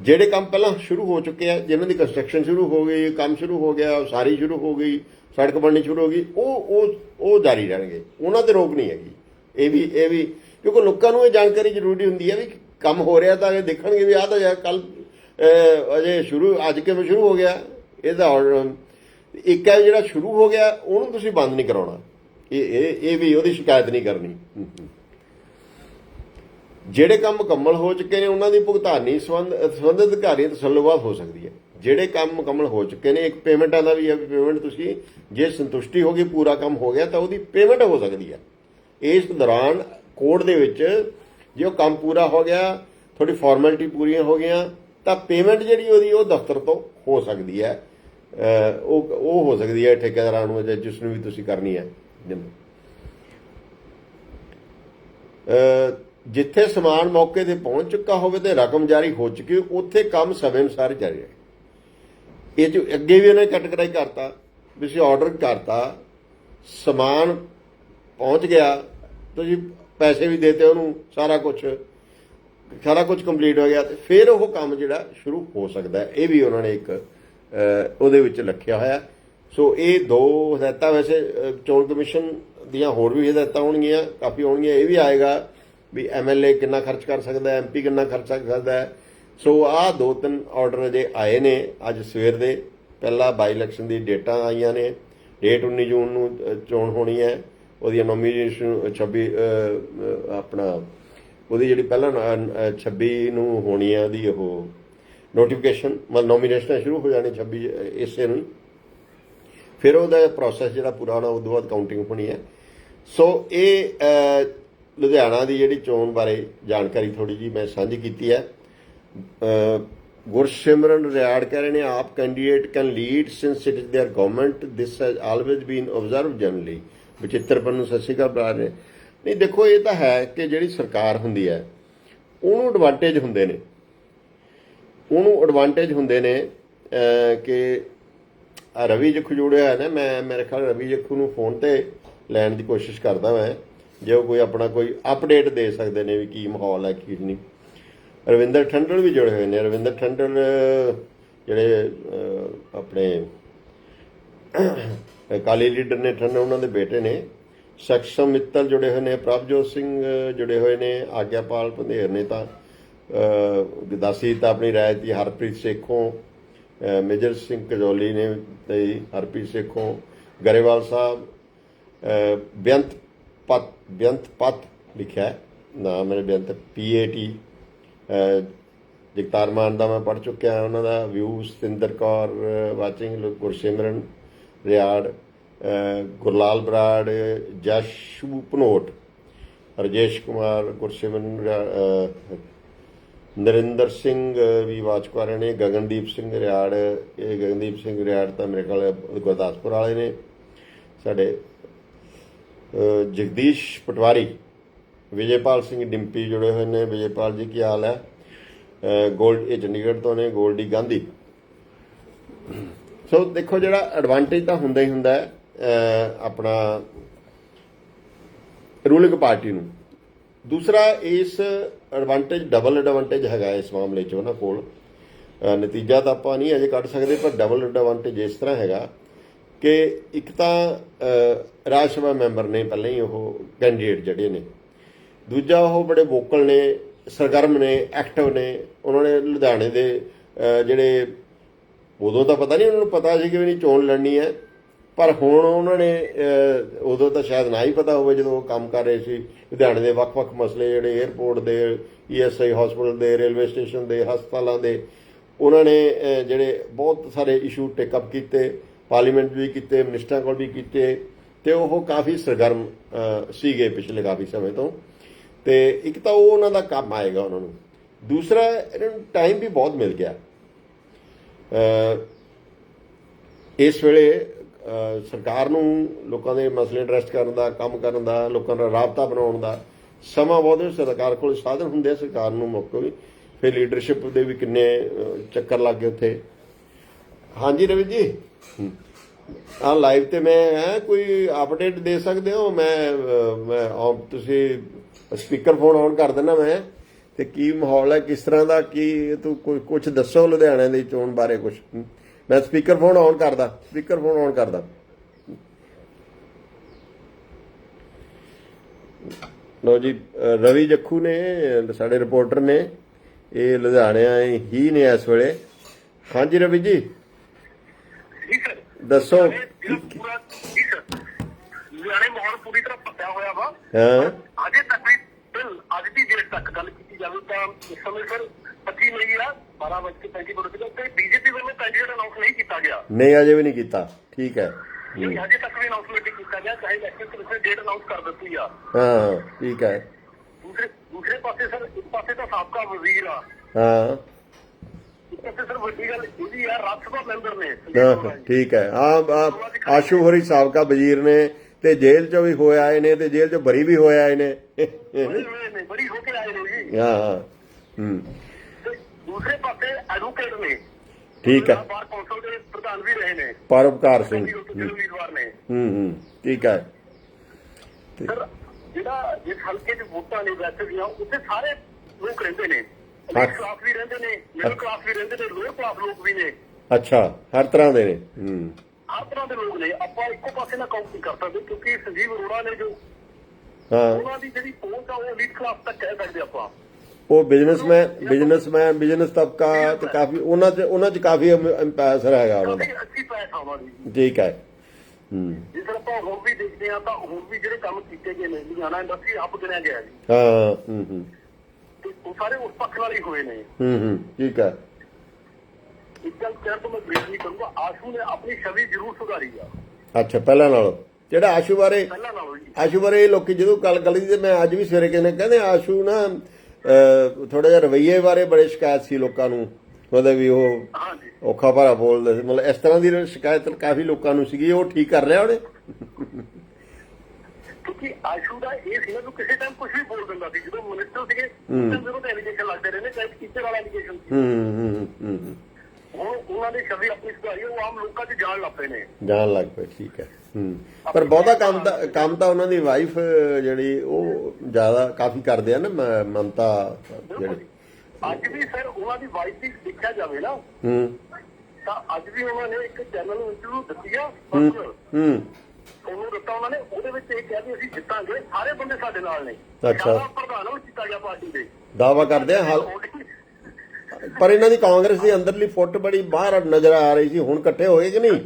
ਜਿਹੜੇ ਕੰਮ ਪਹਿਲਾਂ ਸ਼ੁਰੂ ਹੋ ਚੁੱਕੇ ਆ, ਜਿਨ੍ਹਾਂ ਦੀ ਕੰਸਟਰਕਸ਼ਨ ਸ਼ੁਰੂ ਹੋ ਗਈ, ਕੰਮ ਸ਼ੁਰੂ ਹੋ ਗਿਆ, ਉਸਾਰੀ ਸ਼ੁਰੂ ਹੋ ਗਈ, ਸੜਕ ਬਣਨੀ ਸ਼ੁਰੂ ਹੋ ਗਈ, ਉਹ ਉਹ ਉਹ ਜਾਰੀ ਰਹਿਣਗੇ। ਉਹਨਾਂ ਤੇ ਰੋਕ ਨਹੀਂ ਹੈਗੀ। ਇਹ ਵੀ ਇਹ ਵੀ, ਕਿਉਂਕਿ ਲੋਕਾਂ ਨੂੰ ਇਹ ਜਾਣਕਾਰੀ ਜ਼ਰੂਰੀ ਹੁੰਦੀ ਹੈ ਵੀ ਕੰਮ ਹੋ ਰਿਹਾ ਤਾਂ ਇਹ ਦੇਖਣਗੇ ਵੀ ਆਹ ਤਾਂ ਯਾਰ ਕੱਲ ਅਜੇ ਸ਼ੁਰੂ, ਅੱਜ ਕਿਵੇਂ ਸ਼ੁਰੂ ਹੋ ਗਿਆ, ਇਹਦਾ order- ਇੱਕ ਹੈ ਜਿਹੜਾ ਸ਼ੁਰੂ ਹੋ ਗਿਆ, ਉਹਨੂੰ ਤੁਸੀਂ ਬੰਦ ਨਹੀਂ ਕਰਾਉਣਾ। ਇਹ ਇਹ ਇਹ ਵੀ ਉਹਦੀ ਸ਼ਿਕਾਇਤ ਨਹੀਂ ਕਰਨੀ। ਜਿਹੜੇ ਕੰਮ ਮੁਕੰਮਲ ਹੋ ਚੁੱਕੇ ਨੇ, ਉਹਨਾਂ ਦੀ ਭੁਗਤਾਨੀ ਸੰਬੰਧ ਸੰਬੰਧਿਤ ਅਧਿਕਾਰੀਆਂ ਤੋਂ ਹੋ ਸਕਦੀ ਹੈ। ਜਿਹੜੇ ਕੰਮ ਮੁਕੰਮਲ ਹੋ ਚੁੱਕੇ ਨੇ, ਇੱਕ ਪੇਮੈਂਟਾਂ ਦਾ ਵੀ ਹੈ ਪੇਮੈਂਟ ਤੁਸੀਂ ਜੇ ਸੰਤੁਸ਼ਟੀ ਹੋ ਗਈ, ਪੂਰਾ ਕੰਮ ਹੋ ਗਿਆ, ਤਾਂ ਉਹਦੀ ਪੇਮੈਂਟ ਹੋ ਸਕਦੀ ਹੈ। ਇਸ ਦੌਰਾਨ ਕੋਰਟ ਦੇ ਵਿੱਚ ਜੇ ਉਹ ਕੰਮ ਪੂਰਾ ਹੋ ਗਿਆ, ਤੁਹਾਡੀ ਫਾਰਮੈਲਿਟੀ ਪੂਰੀਆਂ ਹੋ ਗਈਆਂ, ਤਾਂ ਪੇਮੈਂਟ ਜਿਹੜੀ ਉਹਦੀ, ਉਹ ਦਫ਼ਤਰ ਤੋਂ ਹੋ ਸਕਦੀ ਹੈ। ਉਹ ਉਹ ਹੋ ਸਕਦੀ ਹੈ ਠੇਕੇਦਾਰਾਂ ਨੂੰ ਜਾਂ ਜਿਸ ਨੂੰ ਵੀ ਤੁਸੀਂ ਕਰਨੀ ਹੈ। ਅਹ ਜਿੱਥੇ ਸਮਾਨ ਮੌਕੇ ਤੇ ਪਹੁੰਚ ਚੁੱਕਾ ਹੋਵੇ ਤੇ ਰਕਮ ਜਾਰੀ ਹੋ ਚੁੱਕੀ ਹੋਵੇ, ਉੱਥੇ ਕੰਮ ਸਮੇਂ ਅਨੁਸਾਰ ਜਾਰੀ ਰਹੇ। ਇਹ ਜੋ ਅੱਗੇ ਵੀ ਉਹਨੇ ਕੈਟਾਗਰਾਈ ਕਰਤਾ ਵੀ ਤੁਸੀਂ ਆਰਡਰ ਕਰਤਾ ਸਮਾਨ ਪਹੁੰਚ ਗਿਆ ਤੁਸੀਂ ਪੈਸੇ ਵੀ ਦੇਤੇ ਉਹਨੂੰ ਸਾਰਾ ਕੁਝ ਸਾਰਾ ਕੁਝ ਕੰਪਲੀਟ ਹੋ ਗਿਆ ਤੇ ਫਿਰ ਉਹ ਕੰਮ ਜਿਹੜਾ ਸ਼ੁਰੂ ਹੋ ਸਕਦਾ ਇਹ ਵੀ ਉਹਨਾਂ ਨੇ ਇੱਕ ਉਹਦੇ ਵਿੱਚ ਰੱਖਿਆ ਹੋਇਆ। ਸੋ ਇਹ ਦੋ ਹਦਾਇਤਾਂ ਵੈਸੇ ਚੋਣ ਕਮਿਸ਼ਨ ਦੀਆਂ ਹੋਰ ਵੀ ਹਦਾਇਤਾਂ ਹੋਣਗੀਆਂ ਕਾਫੀ ਹੋਣਗੀਆਂ ਇਹ ਵੀ ਆਏਗਾ। ਵੀ ਐਮਐਲਏ ਕਿੰਨਾ ਖਰਚ ਕਰ ਸਕਦਾ ਹੈ ਐਮਪੀ ਕਿੰਨਾ ਖਰਚ ਕਰ ਸਕਦਾ ਹੈ। ਸੋ ਆਹ ਦੋ ਤਿੰਨ ਆਰਡਰ ਜੇ ਆਏ ਨੇ, ਅੱਜ ਸਵੇਰ ਦੇ। ਪਹਿਲਾ ਬਾਈ ਇਲੈਕਸ਼ਨ ਦੀ ਡੇਟਾਂ ਆਈਆਂ ਨੇ। ਡੇਟ 19 ਜੂਨ ਨੂੰ ਚੋਣ ਹੋਣੀ ਹੈ। ਉਹਦੀ ਨੋਮੀਨੇਸ਼ਨ 26 ਆਪਣਾ, ਉਹਦੀ ਜਿਹੜੀ ਪਹਿਲਾਂ ਨ- 26 ਨੂੰ ਹੋਣੀ ਹੈ ਉਹਦੀ ਉਹ ਨੋਟੀਫਿਕੇਸ਼ਨ ਮਤਲਬ ਨੋਮੀਨੇਸ਼ਨ ਸ਼ੁਰੂ ਹੋ ਜਾਣੀ 26 ਇਸੇ ਨੂੰ ਫਿਰ ਉਹਦਾ ਪ੍ਰੋਸੈਸ ਜਿਹੜਾ ਪੂਰਾ ਹੋਣਾ ਉਸ ਤੋਂ ਬਾਅਦ ਕਾਊਂਟਿੰਗ ਹੋਣੀ ਹੈ। ਸੋ ਇਹ ਲੁਧਿਆਣਾ ਦੀ ਜਿਹੜੀ ਚੋਣ ਬਾਰੇ ਜਾਣਕਾਰੀ ਥੋੜੀ ਜੀ ਮੈਂ ਸਾਂਝੀ ਕੀਤੀ ਹੈ ਅ, ਗੁਰਸਿਮਰਨ ਰਿਆੜ ਕਹਿ ਰਹੇ ਨੇ ਆਪ candidate can lead since it is their government this has always been observed generally ਵਿਚਿੱਤਰਪਨ ਨੂੰ ਸਤਿ ਸ਼੍ਰੀ ਅਕਾਲ ਬੁਲਾ ਰਹੇ ਨਹੀਂ ਦੇਖੋ ਇਹ ਤਾਂ ਹੈ ਕਿ ਜਿਹੜੀ ਸਰਕਾਰ ਹੁੰਦੀ ਹੈ ਉਹਨੂੰ ਐਡਵਾਂਟੇਜ ਹੁੰਦੇ ਨੇ ਉਹਨੂੰ ਐਡਵਾਂਟੇਜ ਹੁੰਦੇ ਨੇ ਅਹ, ਕਿ ਆਹ ਰਵੀ ਜੱਖੂ ਜੁੜਿਆ ਹੈ ਨਾ ਮੈਂ ਮੇਰੇ ਖਿਆਲ ਰਵੀ ਜੱਖੂ ਨੂੰ ਫੋਨ ਤੇ ਲੈਣ ਦੀ ਕੋਸ਼ਿਸ਼ ਕਰਦਾ ਮੈਂ ਜੇ ਉਹ ਕੋਈ ਆਪਣਾ ਕੋਈ ਅਪਡੇਟ ਦੇ ਸਕਦੇ ਨੇ ਵੀ ਕੀ ਮਾਹੌਲ ਹੈ ਕੀ ਨਹੀਂ। ਰਵਿੰਦਰ ਠੰਡਲ ਵੀ ਜੁੜੇ ਹੋਏ ਨੇ। ਰਵਿੰਦਰ ਠੰਡਲ ਜਿਹੜੇ ਆਪਣੇ ਅਕਾਲੀ ਲੀਡਰ ਨੇ ਠੰਡਲ ਉਹਨਾਂ ਦੇ ਬੇਟੇ ਨੇ। ਸਖਸ਼ਮ ਮਿੱਤਲ ਜੁੜੇ ਹੋਏ ਨੇ। ਪ੍ਰਭਜੋਤ ਸਿੰਘ ਜੁੜੇ ਹੋਏ ਨੇ। ਆਗਿਆਪਾਲ ਪੰਧੇਰ ਨੇ ਤਾਂ ਅਹ, ਤਾਂ ਆਪਣੀ ਰਾਏ ਦੀ ਹਰਪ੍ਰੀਤ ਸੇਖੋਂ ਮੇਜਰ ਸਿੰਘ ਕਜੋਲੀ ਨੇ ਤੇ ਹਰਪ੍ਰੀਤ ਸੇਖੋਂ ਗਰੇਵਾਲ ਸਾਹਿਬ ਬੇਅੰਤ ਪਤ, ਬੇਅੰਤ ਪਤ ਲਿਖਿਆ ਹੈ। ਨਾਮ ਮੇਰੇ ਬੇਅੰਤ ਪੀ ਏ ਟੀ ਜਗਤਾਰ ਮਾਨ ਦਾ ਮੈਂ ਪੜ ਚੁੱਕਿਆ ਉਹਨਾਂ ਦਾ ਵਿਊ ਸਤਿੰਦਰ ਕੌਰ ਵਾਚਿੰਗ ਗੁਰਸਿਮਰਨ ਰਿਆੜ ਗੁਰਲਾਲ ਬਰਾੜ, ਜਸ਼ੂ ਪਨੋਟ ਰਜੇਸ਼ ਕੁਮਾਰ, ਗੁਰਸਿਮਰਨ ਨਰਿੰਦਰ ਸਿੰਘ ਵੀ ਵਾਚਕਾਰ ਨੇ, ਗਗਨਦੀਪ ਸਿੰਘ ਰਿਆੜ, ਇਹ ਗਗਨਦੀਪ ਸਿੰਘ ਰਿਆੜ ਤਾਂ ਮੇਰੇ ਖਿਆਲ ਗੁਰਦਾਸਪੁਰ ਵਾਲੇ ਨੇ। ਸਾਡੇ ਜਗਦੀਸ਼ ਪਟਵਾਰੀ, ਵਿਜੇਪਾਲ ਸਿੰਘ ਡਿੰਪੀ ਜੁੜੇ ਹੋਏ ਨੇ। ਵਿਜੇਪਾਲ ਜੀ ਕੀ ਹਾਲ ਹੈ? ਅਹ ਗੋਲਡ, ਇਹ ਚੰਡੀਗੜ੍ਹ ਤੋਂ ਨੇ, ਗੋਲਡੀ ਗਾਂਧੀ। ਸੋ ਦੇਖੋ ਜਿਹੜਾ ਐਡਵਾਂਟੇਜ ਤਾਂ ਹੁੰਦਾ ਹੀ ਹੁੰਦਾ ਹੈ ਆਪਣਾ ਰੂਲਿੰਗ ਪਾਰਟੀ ਨੂੰ। ਦੂਸਰਾ, ਇਸ ਐਡਵਾਂਟੇਜ ਡਬਲ ਐਡਵਾਂਟੇਜ ਹੈਗਾ ਇਸ ਮਾਮਲੇ 'ਚ ਉਹਨਾਂ ਕੋਲ। ਨਤੀਜਾ ਤਾਂ ਆਪਾਂ ਨਹੀਂ ਅਜੇ ਕੱਢ ਸਕਦੇ, ਪਰ ਡਬਲ ਐਡਵਾਂਟੇਜ ਇਸ ਤਰ੍ਹਾਂ ਹੈਗਾ ਕਿ ਇੱਕ ਤਾਂ ਰਾਜ ਸਭਾ ਮੈਂਬਰ ਨੇ ਪਹਿਲਾਂ ਹੀ ਉਹ ਕੈਂਡੀਡੇਟ ਜਿਹੜੇ ਨੇ, ਦੂਜਾ ਉਹ ਬੜੇ ਵੋਕਲ ਨੇ, ਸਰਗਰਮ ਨੇ, ਐਕਟਿਵ ਨੇ, ਉਹਨਾਂ ਨੇ ਲੁਧਿਆਣੇ ਦੇ ਜਿਹੜੇ ਉਦੋਂ ਤਾਂ ਪਤਾ ਨਹੀਂ ਉਹਨਾਂ ਨੂੰ ਪਤਾ ਸੀ ਕਿ ਵੀ ਨਹੀਂ ਚੋਣ ਲੜਨੀ ਹੈ, ਪਰ ਹੁਣ ਉਹਨਾਂ ਨੇ ਉਦੋਂ ਤਾਂ ਸ਼ਾਇਦ ਨਾ ਹੀ ਪਤਾ ਹੋਵੇ ਜਦੋਂ ਉਹ ਕੰਮ ਕਰ ਰਹੇ ਸੀ, ਲੁਧਿਆਣੇ ਦੇ ਵੱਖ-ਵੱਖ ਮਸਲੇ ਜਿਹੜੇ 에ਅਰਪੋਰਟ ਦੇ ਈਐਸਆਈ ਹਸਪੀਟਲ ਦੇ ਰੇਲਵੇ ਸਟੇਸ਼ਨ ਦੇ, ਹਸਪਤਾਲਾਂ ਦੇ, ਉਹਨਾਂ ਨੇ ਜਿਹੜੇ ਬਹੁਤ ਸਾਰੇ ਇਸ਼ੂ ਟੇਕ ਅਪ ਕੀਤੇ ਪਾਰਲੀਮੈਂਟ ਵੀ ਕੀਤੇ, ਮਿਨਿਸਟਰਾਂ ਕੋਲ ਵੀ ਕੀਤੇ ਤੇ ਉਹ ਕਾਫੀ ਸਰਗਰਮ ਸੀਗੇ ਪਿਛਲੇ ਕਾਫੀ ਸਮੇਂ ਤੋਂ। ਤੇ ਇੱਕ ਤਾਂ ਉਹ ਉਹਨਾਂ ਦਾ ਕੰਮ ਆਏਗਾ ਉਹਨਾਂ ਨੂੰ। ਦੂਸਰਾ, ਇਹਨਾਂ ਨੂੰ ਟਾਈਮ ਵੀ ਬਹੁਤ ਮਿਲ ਗਿਆ। ਇਸ ਵੇਲੇ ਸਰਕਾਰ ਨੂੰ ਲੋਕਾਂ ਦੇ ਮਸਲੇ ਐਡਰੈਸ ਕਰਨ ਦਾ, ਕੰਮ ਕਰਨ ਦਾ, ਲੋਕਾਂ ਨਾਲ ਰਾਬਤਾ ਬਣਾਉਣ ਦਾ ਸਮਾਂ ਬਹੁਤ ਸਰਕਾਰ ਕੋਲ ਸਾਧਨ ਹੁੰਦੇ ਆ, ਸਰਕਾਰ ਨੂੰ ਮੌਕੇ ਵੀ। ਫਿਰ ਲੀਡਰਸ਼ਿਪ ਦੇ ਵੀ ਕਿੰਨੇ ਚੱਕਰ ਲੱਗ ਗਏ ਉੱਥੇ। ਹਾਂਜੀ ਰਵੀ ਜੀ? ਆ ਲਾਈਵ ਤੇ ਮੈਂ, ਹੈ, ਕੋਈ ਅਪਡੇਟ ਦੇ ਸਕਦੇ ਹੋ? ਮੈਂ ਮੈਂ ਤੁਸੀਂ ਸਪੀਕਰ ਫੋਨ ਆਨ ਕਰ ਦਿੰਦਾ ਮੈਂ, ਤੇ ਕੀ ਮਾਹੌਲ ਹੈ, ਕਿਸ ਤਰ੍ਹਾਂ ਦਾ, ਕੀ ਤੂੰ ਕੋਈ ਕੁਝ ਦੱਸੋ ਲੁਧਿਆਣੇ ਦੀ ਚੋਣ ਬਾਰੇ ਕੁਝ ਮੈਂ ਸਪੀਕਰ ਫੋਨ ਆਨ ਕਰਦਾ ਸਪੀਕਰ ਫੋਨ ਆਨ ਕਰਦਾ। ਲੋ ਜੀ ਰਵੀ ਜੱਖੂ ਨੇ, ਸਾਡੇ ਰਿਪੋਰਟਰ ਨੇ, ਇਹ ਲੁਧਿਆਣੇ ਹੀ ਨੇ ਇਸ ਵੇਲੇ। ਹਾਂਜੀ ਰਵੀ ਜੀ। ਜੀ ਸਰ। ਦੱਸੋ। ਜਿਹੜਾ ਪੂਰਾ ਜੀ ਸਰ ਲੁਧਿਆਣੇ ਮਾਹੌਲ ਪੂਰੀ ਤਰ੍ਹਾਂ ਪੱਕਿਆ ਹੋਇਆ ਵਾ। ਹਾਂ। ਅਜੇ ਤੱਕ ਵੀ ਬਿਲ ਅੱਜ ਦੀ ਡੇਟ ਤੱਕ ਗੱਲ ਕੀਤੀ ਜਾਵੇ ਤਾਂ ਇਸ ਸਮੇਂ ਸਰ 25 ਮਈ ਆ 12 ਵਜੇ 35 ਮਿੰਟ ਤੱਕ ਤੇ ਬੀਜੇਪੀ ਵੱਲੋਂ ਕੈਂਡੀਡੇਟ ਅਨਾਉਂਸ ਨਹੀਂ ਕੀਤਾ ਗਿਆ। ਨਹੀਂ ਅਜੇ ਵੀ ਨਹੀਂ ਕੀਤਾ। ਠੀਕ ਹੈ। ਅਜੇ ਤੱਕ ਵੀ ਅਨਾਉਂਸਮੈਂਟ ਨਹੀਂ ਕੀਤਾ ਗਿਆ ਚਾਹੇ ਇਲੈਕਸ਼ਨ ਕਮਿਸ਼ਨ ਡੇਟ ਅਨਾਉਂਸ ਕਰ ਦਿੱਤੀ ਆ। ਹਾਂ ਠੀਕ ਹੈ। ਦੂਸਰੇ ਦੂਸਰੇ ਪਾਸੇ ਸਰ ਇੱਕ ਪਾਸੇ ਤਾਂ ਸਾਬਕਾ ਵਜ਼ੀਰ ਆ। ਹਾਂ। ਇੱਕ ਪਾਸੇ ਸਰ ਵੱਡੀ ਗੱਲ ਇਹ ਵੀ ਆ ਰਾਜ ਸਭਾ ਮੈਂਬਰ ਨੇ ਹਾਂ, ਠੀਕ ਹੈ। ਆ- ਆਸ਼ੂ ਹਰੀ ਸਾਬਕਾ ਵਜ਼ੀਰ ਨੇ ਤੇ ਜੇਲ੍ਹ ਚੋਂ ਵੀ ਹੋਏ ਆਏ ਨੇ ਤੇ ਜੇਲ੍ਹ ਚੋਂ ਬਰੀ ਵੀ ਹੋਏ ਆਏ ਨੇ। ਬੜੀ ਹੋਏ ਨੇ ਬੜੀ ਹੋ ਕੇ ਆਏ ਨੇ ਜੀ। ਹਾਂ ਹਾਂ। ਹੂੰ। ਤੇ ਦੂਸਰੇ ਪਾਸੇ ਐਡਵੋਕੇਟ ਨੇ। ਠੀਕ ਹੈ। ਬਾਰ ਕੌਂਸਲ ਦੇ ਪ੍ਰਧਾਨ ਵੀ ਰਹੇ ਨੇ। ਪਰਵਕਾਰ ਸਿੰਘ। ਉਮੀਦਵਾਰ ਨੇ। ਹੂੰ ਹੂੰ। ਠੀਕ ਹੈ। ਸਰ ਜਿਹੜਾ ਜਿਸ ਹਲਕੇ 'ਚ ਵੋਟਾਂ ਨੇ ਵੈਸੇ ਦੀਆਂ ਉੱਥੇ ਸਾਰੇ ਲੋਕ ਰਹਿੰਦੇ ਨੇ। ਕਲਾਸ ਵੀ ਰਹਿੰਦੇ ਨੇ ਮਿਡਲ ਕਲਾਸ ਵੀ ਰਹਿੰਦੇ ਨੇ ਲੋਅਰ ਕਲਾਸ ਲੋਕ ਵੀ ਨੇ। ਅੱਛਾ ਹਰ ਤਰ੍ਹਾਂ ਦੇ ਨੇ ਹੂੰ। ਹਰ ਤਰ੍ਹਾਂ ਦੇ ਲੋਕ ਨੇ। ਆਪਾਂ ਇੱਕੋ ਪਾਸੇ ਨਾਲ ਕਾਊਂਟ ਨਹੀਂ ਕਰ ਸਕਦੇ ਕਿਉਂਕਿ ਸੰਜੀਵ ਅਰੋੜਾ ਨੇ ਜੋ ਹਾਂ। ਉਹਨਾਂ ਦੀ ਜਿਹੜੀ ਪਹੁੰਚ ਆ ਉਹ ਲੀਡ ਕਲਾਸ ਤੱਕ ਕਹਿ ਸਕਦੇ ਆਪਾਂ। ਉਹ ਬਿਜ਼ਨਸਮੈਨ ਬਿਜ਼ਨਸਮੈਨ ਬਿਜ਼ਨਸ ਤਬਕਾ ਤੇ ਕਾਫੀ ਉਹਨਾਂ ਚ ਉਹਨਾਂ ਚ ਕਾਫੀ ਅੰਪੈਸਰ ਹੈਗਾ ਉਹਨਾਂ ਦਾ। ਅੱਛੀ ਪੈਸਾ ਦੀ। ਠੀਕ ਹੈ। ਹੂੰ। ਜੇ ਸਰ ਆਪਾਂ ਹੁਣ ਵੀ ਦੇਖਦੇ ਆ ਤਾਂ ਹੁਣ ਵੀ ਜਿਹੜੇ ਕੰਮ ਕੀਤੇ ਗਏ ਨੇ ਲੁਧਿਆਣਾ ਇੰਡਸਟਰੀ ਹੱਬ ਗਿਣਿਆ ਗਿਆ ਜੀ। ਹਾਂ ਹੂੰ ਹੂੰ। ਤੇ ਉਹ ਸਾਰੇ ਉਸ ਪੱਖ ਨਾਲ ਹੀ ਹੋਏ ਨੇ। ਹੂੰ ਹੂੰ ਠੀਕ ਹੈ। ਇੱਕ ਗੱਲ ਕਹਿਣ ਤੋਂ ਮੈਂ ਬੇਨਤੀ ਕਰੂੰਗਾ ਆਸ਼ੂ ਨੇ ਆਪਣੀ ਛਵੀ ਜ਼ਰੂਰ ਸੁਧਾਰੀ ਆ। ਅੱਛਾ ਪਹਿਲਾਂ ਨਾਲੋਂ। ਜਿਹੜਾ ਆਸ਼ੂ ਬਾਰੇ ਪਹਿਲਾਂ ਨਾਲੋਂ ਜੀ। ਆਸ਼ੂ ਬਾਰੇ ਲੋਕੀ ਜਦੋਂ ਗੱਲ ਗਲੀ ਦੇ ਮੈਂ ਅੱਜ ਵੀ ਸਵੇਰੇ ਕਿਸੇ ਨੇ ਕਹਿੰਦੇ ਆਸ਼ੂ ਨਾ ਥੋੜਾ ਜਿਹਾ ਰਵਈਏ ਬਾਰੇ ਬੜੇ ਸ਼ਿਕਾਇਤ ਸੀ ਲੋਕਾਂ ਨੂੰ। ਮਤਲਬ ਵੀ ਉਹ ਹਾਂਜੀ। ਔਖਾ ਭਾਰਾ ਬੋਲਦੇ ਸੀ। ਮਤਲਬ ਇਸ ਤਰ੍ਹਾਂ ਦੀ ਸ਼ਿਕਾਇਤ ਕਾਫੀ ਲੋਕਾਂ ਨੂੰ ਸੀਗੀ ਉਹ ਠੀਕ ਕਰ ਰਿਹਾ ਉਹਨੇ? ਕਿਉਂਕਿ ਆਸ਼ੂ ਦਾ ਇਹ ਸੀ ਨਾ ਕਿ ਕਿਸੇ ਟਾਈਮ ਕੁਝ ਵੀ ਬੋਲ ਦਿੰਦਾ ਸੀ। ਜਦੋਂ ਮਿਨਿਸਟਰ ਸੀਗੇ ਜ਼ਰੂਰ ਐਲੀਗੇਸ਼ਨ ਲੱਗਦੇ ਰਹੇ ਨੇ ਚਾਹੇ ਟੀਚਰ ਵਾਲਾ ਐਲੀਗੇਸ਼ਨ ਸੀ। ਹੂੰ ਹੂੰ ਹੂੰ। ਹੁਣ ਉਹਨਾਂ ਦੀ ਛਵੀ ਆਪਣੀ ਸੁਧਾਰੀ ਉਹ ਆਮ ਲੋਕਾਂ 'ਚ ਜਾਣ ਲੱਗ ਪਏ ਨੇ। ਜਾਣ ਲੱਗ ਪਏ ਠੀਕ ਹੈ। ਹੂੰ। ਪਰ ਬਹੁਤਾ ਕੰਮ ਤਾਂ ਕੰਮ ਤਾਂ ਉਹਨਾਂ ਦੀ ਵਾਈਫ ਜਿਹੜੀ ਉਹ ਜ਼ਿਆਦਾ ਕਾਫੀ ਕਰਦੇ ਆ ਨਾ ਮਮਤਾ ਜਿਹੜੀ। ਅੱਜ ਵੀ ਸਰ ਉਹਨਾਂ ਦੀ ਵਾਈਫ ਦੀ ਦੇਖਿਆ ਜਾਵੇ ਨਾ ਹੂੰ। ਤਾਂ ਅੱਜ ਵੀ ਉਹਨਾਂ ਨੇ ਇੱਕ ਚੈਨਲ ਇੰਟਰਵਿਊ ਦਿੱਤੀ ਆ ਹੂੰ। ਉਹਨੂੰ ਦਿੱਤਾ ਉਹਨਾਂ ਨੇ ਉਹਦੇ ਵਿੱਚ ਇਹ ਕਿਹਾ ਵੀ ਅਸੀਂ ਜਿੱਤਾਂਗੇ ਸਾਰੇ ਬੰਦੇ ਸਾਡੇ ਨਾਲ ਨੇ। ਅੱਛਾ। ਪ੍ਰਧਾਨ ਉਹ ਜਿੱਤਾ ਗਿਆ ਪਾਰਟੀ ਦੇ ਦਾਵਾ ਕਰਦੇ ਆ ਹਾਲ ਪਰ ਇਹਨਾਂ ਦੀ ਕਾਂਗਰਸ ਦੀ ਅੰਦਰਲੀ ਫੁੱਟ ਬੜੀ ਬਾਹਰ ਨਜ਼ਰ ਆ ਰਹੀ ਸੀ ਹੁਣ ਇਕੱਠੇ ਹੋਏ ਕਿ ਨਹੀਂ?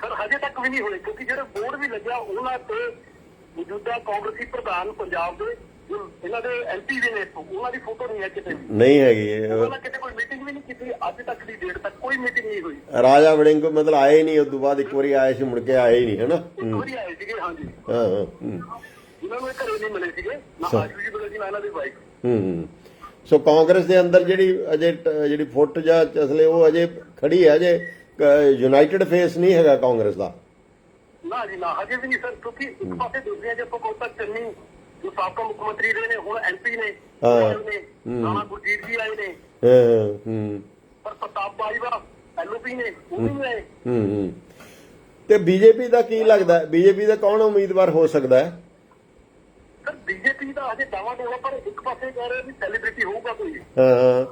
ਸਰ ਹਜੇ ਤੱਕ ਵੀ ਨਹੀਂ ਹੋਏ ਕਿਉਂਕਿ ਜਿਹੜੇ ਬੋਰਡ ਵੀ ਲੱਗਿਆ ਉਹਨਾਂ ਤੇ ਮੌਜੂਦਾ ਕਾਂਗਰਸੀ ਪ੍ਰਧਾਨ ਪੰਜਾਬ ਦੇ ਇਹਨਾਂ ਦੇ ਐਮਪੀ ਵੀ ਨੇ ਉਹਨਾਂ ਦੀ ਫੋਟੋ ਨਹੀਂ ਹੈ ਕਿਤੇ ਵੀ। ਨਹੀਂ ਹੈਗੀ ਇਹ। ਉਹਨਾਂ ਕਿਤੇ ਕੋਈ ਮੀਟਿੰਗ ਵੀ ਨਹੀਂ ਕੀਤੀ ਅੱਜ ਤੱਕ ਦੀ ਡੇਟ ਤੱਕ ਕੋਈ ਮੀਟਿੰਗ ਨਹੀਂ ਹੋਈ। ਰਾਜਾ ਵੜਿੰਗ ਮਤਲਬ ਆਏ ਹੀ ਨਹੀਂ ਉਸ ਤੋਂ ਬਾਅਦ ਇੱਕ ਵਾਰੀ ਆਏ ਸੀ ਮੁੜ ਕੇ ਆਏ ਹੀ ਨਹੀਂ ਹੈਨਾ? ਇੱਕ ਵਾਰੀ ਆਏ ਸੀਗੇ ਹਾਂਜੀ। ਹਾਂ ਹਾਂ ਹੂੰ। ਇਹਨਾਂ ਨੂੰ ਇਹ ਘਰੇ ਨਹੀਂ ਮਿਲੇ ਸੀਗੇ ਨਾ। ਆਸ਼ੂ ਜੀ ਸੀ ਨਾ ਇਹਨਾਂ ਦੀ ਵਾਈਫ ਹੂੰ ਹੂੰ। ਸੋ ਕਾਂਗਰਸ ਦੇ ਅੰਦਰ ਜਿਹੜੀ ਅਜੇ ਟ- ਜਿਹੜੀ ਫੁੱਟ ਜਾਂ ਅਸਲੇ ਉਹ ਅਜੇ ਖੜੀ ਹੈ ਅਜੇ ਯੂਨਾਈਟਿਡ ਫੇਸ ਨਹੀਂ ਹੈਗਾ ਕਾਂਗਰਸ ਦਾ। ਨਾ ਜੀ ਨਾ ਹਜੇ ਵੀ ਨਹੀਂ ਸਰ ਕਿਉਂਕਿ ਇੱਕ ਪਾਸੇ ਦੇਖਦੇ ਜੇ ਆਪਾਂ ਕੋਲ ਤੱਕ ਚੰਨੀ ਜੋ ਸਾਬਕਾ ਮੁੱਖ ਮੰਤਰੀ ਰਹੇ ਨੇ ਹੁਣ ਐਮਪੀ ਨੇ ਹਾਂ। ਉਹ ਆਏ ਨੇ ਰਾਣਾ ਗੁਰਜੀਤ ਜੀ ਆਏ ਨੇ। ਹਾਂ ਹੂੰ ਪਰ ਪ੍ਰਤਾਪ ਬਾਜਵਾ ਐਲਓਪੀ ਨੇ ਉਹ ਵੀ ਨਹੀਂ ਆਏ। ਹੂੰ ਹੂੰ। ਤੇ ਬੀਜੇਪੀ ਦਾ ਕੀ ਲੱਗਦਾ? ਬੀਜੇਪੀ ਦਾ ਕੌਣ ਉਮੀਦਵਾਰ ਹੋ ਸਕਦਾ ਹੈ? ਸਰ ਬੀਜੇਪੀ ਦਾ ਹਜੇ ਦਾਵਾ ਦੋਲਾ ਪਰ ਇੱਕ ਪਾਸੇ ਕਹਿ ਰਹੇ ਵੀ ਸੈਲੀਬ੍ਰਿਟੀ ਹੋਊਗਾ ਕੋਈ। ਹਾਂ ਹਾਂ।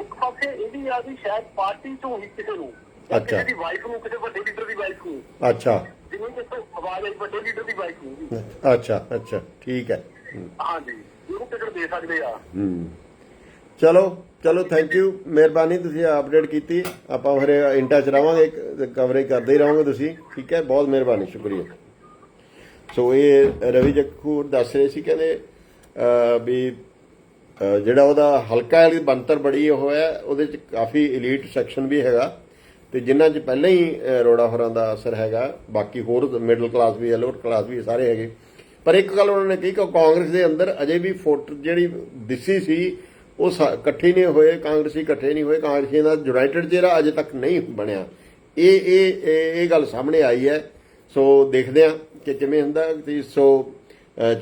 ਇੱਕ ਪਾਸੇ ਇਹ ਵੀ ਆ ਵੀ ਸ਼ਾਇਦ ਪਾਰਟੀ ਚੋਂ ਹੀ ਕਿਸੇ ਨੂੰ ਅੱਛਾ। ਕਿਸੇ ਦੀ ਵਾਈਫ ਨੂੰ ਕਿਸੇ ਵੱਡੇ ਲੀਡਰ ਦੀ ਵਾਈਫ ਨੂੰ। ਅੱਛਾ। ਜਿਵੇਂ ਕਿ ਤੋਂ ਆਵਾਜ਼ ਆਈ ਵੱਡੇ ਲੀਡਰ ਦੀ ਵਾਈਫ ਨੂੰ। ਅੱਛਾ ਅੱਛਾ ਠੀਕ ਹੈ। ਹਾਂਜੀ ਉਹਨੂੰ ਟਿਕਟ ਦੇ ਸਕਦੇ ਆ। ਹੂੰ। ਚਲੋ ਚਲੋ ਥੈਂਕ ਯੂ ਮਿਹਰਬਾਨੀ ਤੁਸੀਂ ਅਪਡੇਟ ਕੀਤੀ। ਆਪਾਂ ਫਿਰ ਇਨ ਟੱਚ ਰਵਾਂਗੇ ਕਵਰੇਜ ਕਰਦੇ ਹੀ ਰਹਾਂਗੇ ਤੁਸੀਂ। ਠੀਕ ਹੈ ਬਹੁਤ ਮਿਹਰਬਾਨੀ ਸ਼ੁਕਰੀਆ। ਸੋ ਇਹ ਰਵੀ ਜੱਖੂ ਦੱਸ ਰਹੇ ਸੀ ਕਹਿੰਦੇ ਵੀ ਜਿਹੜਾ ਉਹਦਾ ਹਲਕਾ ਵਾਲੀ ਬੰਤਰ ਬੜੀ ਉਹ ਹੈ ਉਹਦੇ ਚ ਕਾਫੀ 엘ੀਟ ਸੈਕਸ਼ਨ ਵੀ ਹੈਗਾ। ਤੇ ਜਿਨ੍ਹਾਂ 'ਚ ਪਹਿਲਾਂ ਹੀ ਅਹ, ਰੋੜਾ ਹੋਰਾਂ ਦਾ ਅਸਰ ਹੈਗਾ ਬਾਕੀ ਹੋਰ ਮਿਡਲ ਕਲਾਸ ਵੀ ਹੈ ਲੋਅਰ ਕਲਾਸ ਵੀ ਸਾਰੇ ਹੈਗੇ। ਪਰ ਇੱਕ ਗੱਲ ਉਹਨਾਂ ਨੇ ਕਹੀ ਕਿ ਕਾਂਗਰਸ ਦੇ ਅੰਦਰ ਅਜੇ ਵੀ ਫੋਟ ਜਿਹੜੀ ਦਿੱਸੀ ਸੀ ਉਹ ਸਾ- ਇਕੱਠੇ ਨਹੀਂ ਹੋਏ ਕਾਂਗਰਸੀ ਇਕੱਠੇ ਨਹੀਂ ਹੋਏ ਕਾਂਗਰਸੀਆਂ ਦਾ ਯੂਨਾਈਟਿਡ ਜਿਹੜਾ ਅਜੇ ਤੱਕ ਨਹੀਂ ਬਣਿਆ। ਇਹ ਇਹ ਇਹ ਗੱਲ ਸਾਹਮਣੇ ਆਈ ਹੈ। ਸੋ ਦੇਖਦੇ ਹਾਂ ਕਿ ਕਿਵੇਂ ਹੁੰਦਾ। ਤੇ ਸੋ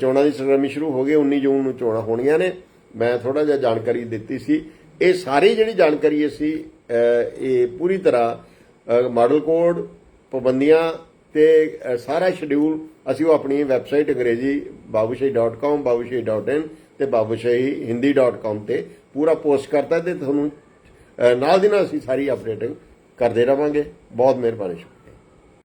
ਚੋਣਾਂ ਦੀ ਸਰਗਰਮੀ ਸ਼ੁਰੂ ਹੋ ਗਈ 19 ਜੂਨ ਨੂੰ ਚੋਣਾਂ ਹੋਣੀਆਂ ਨੇ। ਮੈਂ ਥੋੜਾ ਜਿਹਾ ਜਾਣਕਾਰੀ ਦਿੱਤੀ ਸੀ। ਇਹ ਸਾਰੀ ਜਿਹੜੀ ਜਾਣਕਾਰੀ ਅਸੀਂ ਇਹ ਪੂਰੀ ਤਰ੍ਹਾਂ ਮਾਡਲ ਕੋਡ ਪਾਬੰਦੀਆਂ ਤੇ ਸਾਰਾ ਸ਼ਡਿਊਲ ਅਸੀਂ ਉਹ ਆਪਣੀ ਵੈਬਸਾਈਟ ਅੰਗਰੇਜ਼ੀ babushahi.com babushahi.in ਤੇ babushahi.hindi.com ਤੇ ਪੂਰਾ ਪੋਸਟ ਕਰਤਾ ਤੇ ਤੁਹਾਨੂੰ ਨਾਲ ਦੀ ਨਾਲ ਅਸੀਂ ਸਾਰੀ ਅਪਡੇਟਿੰਗ ਕਰਦੇ ਰਵਾਂਗੇ। ਬਹੁਤ ਮਿਹਰਬਾਨੀ ਸ਼ੁਕਰੀਆ।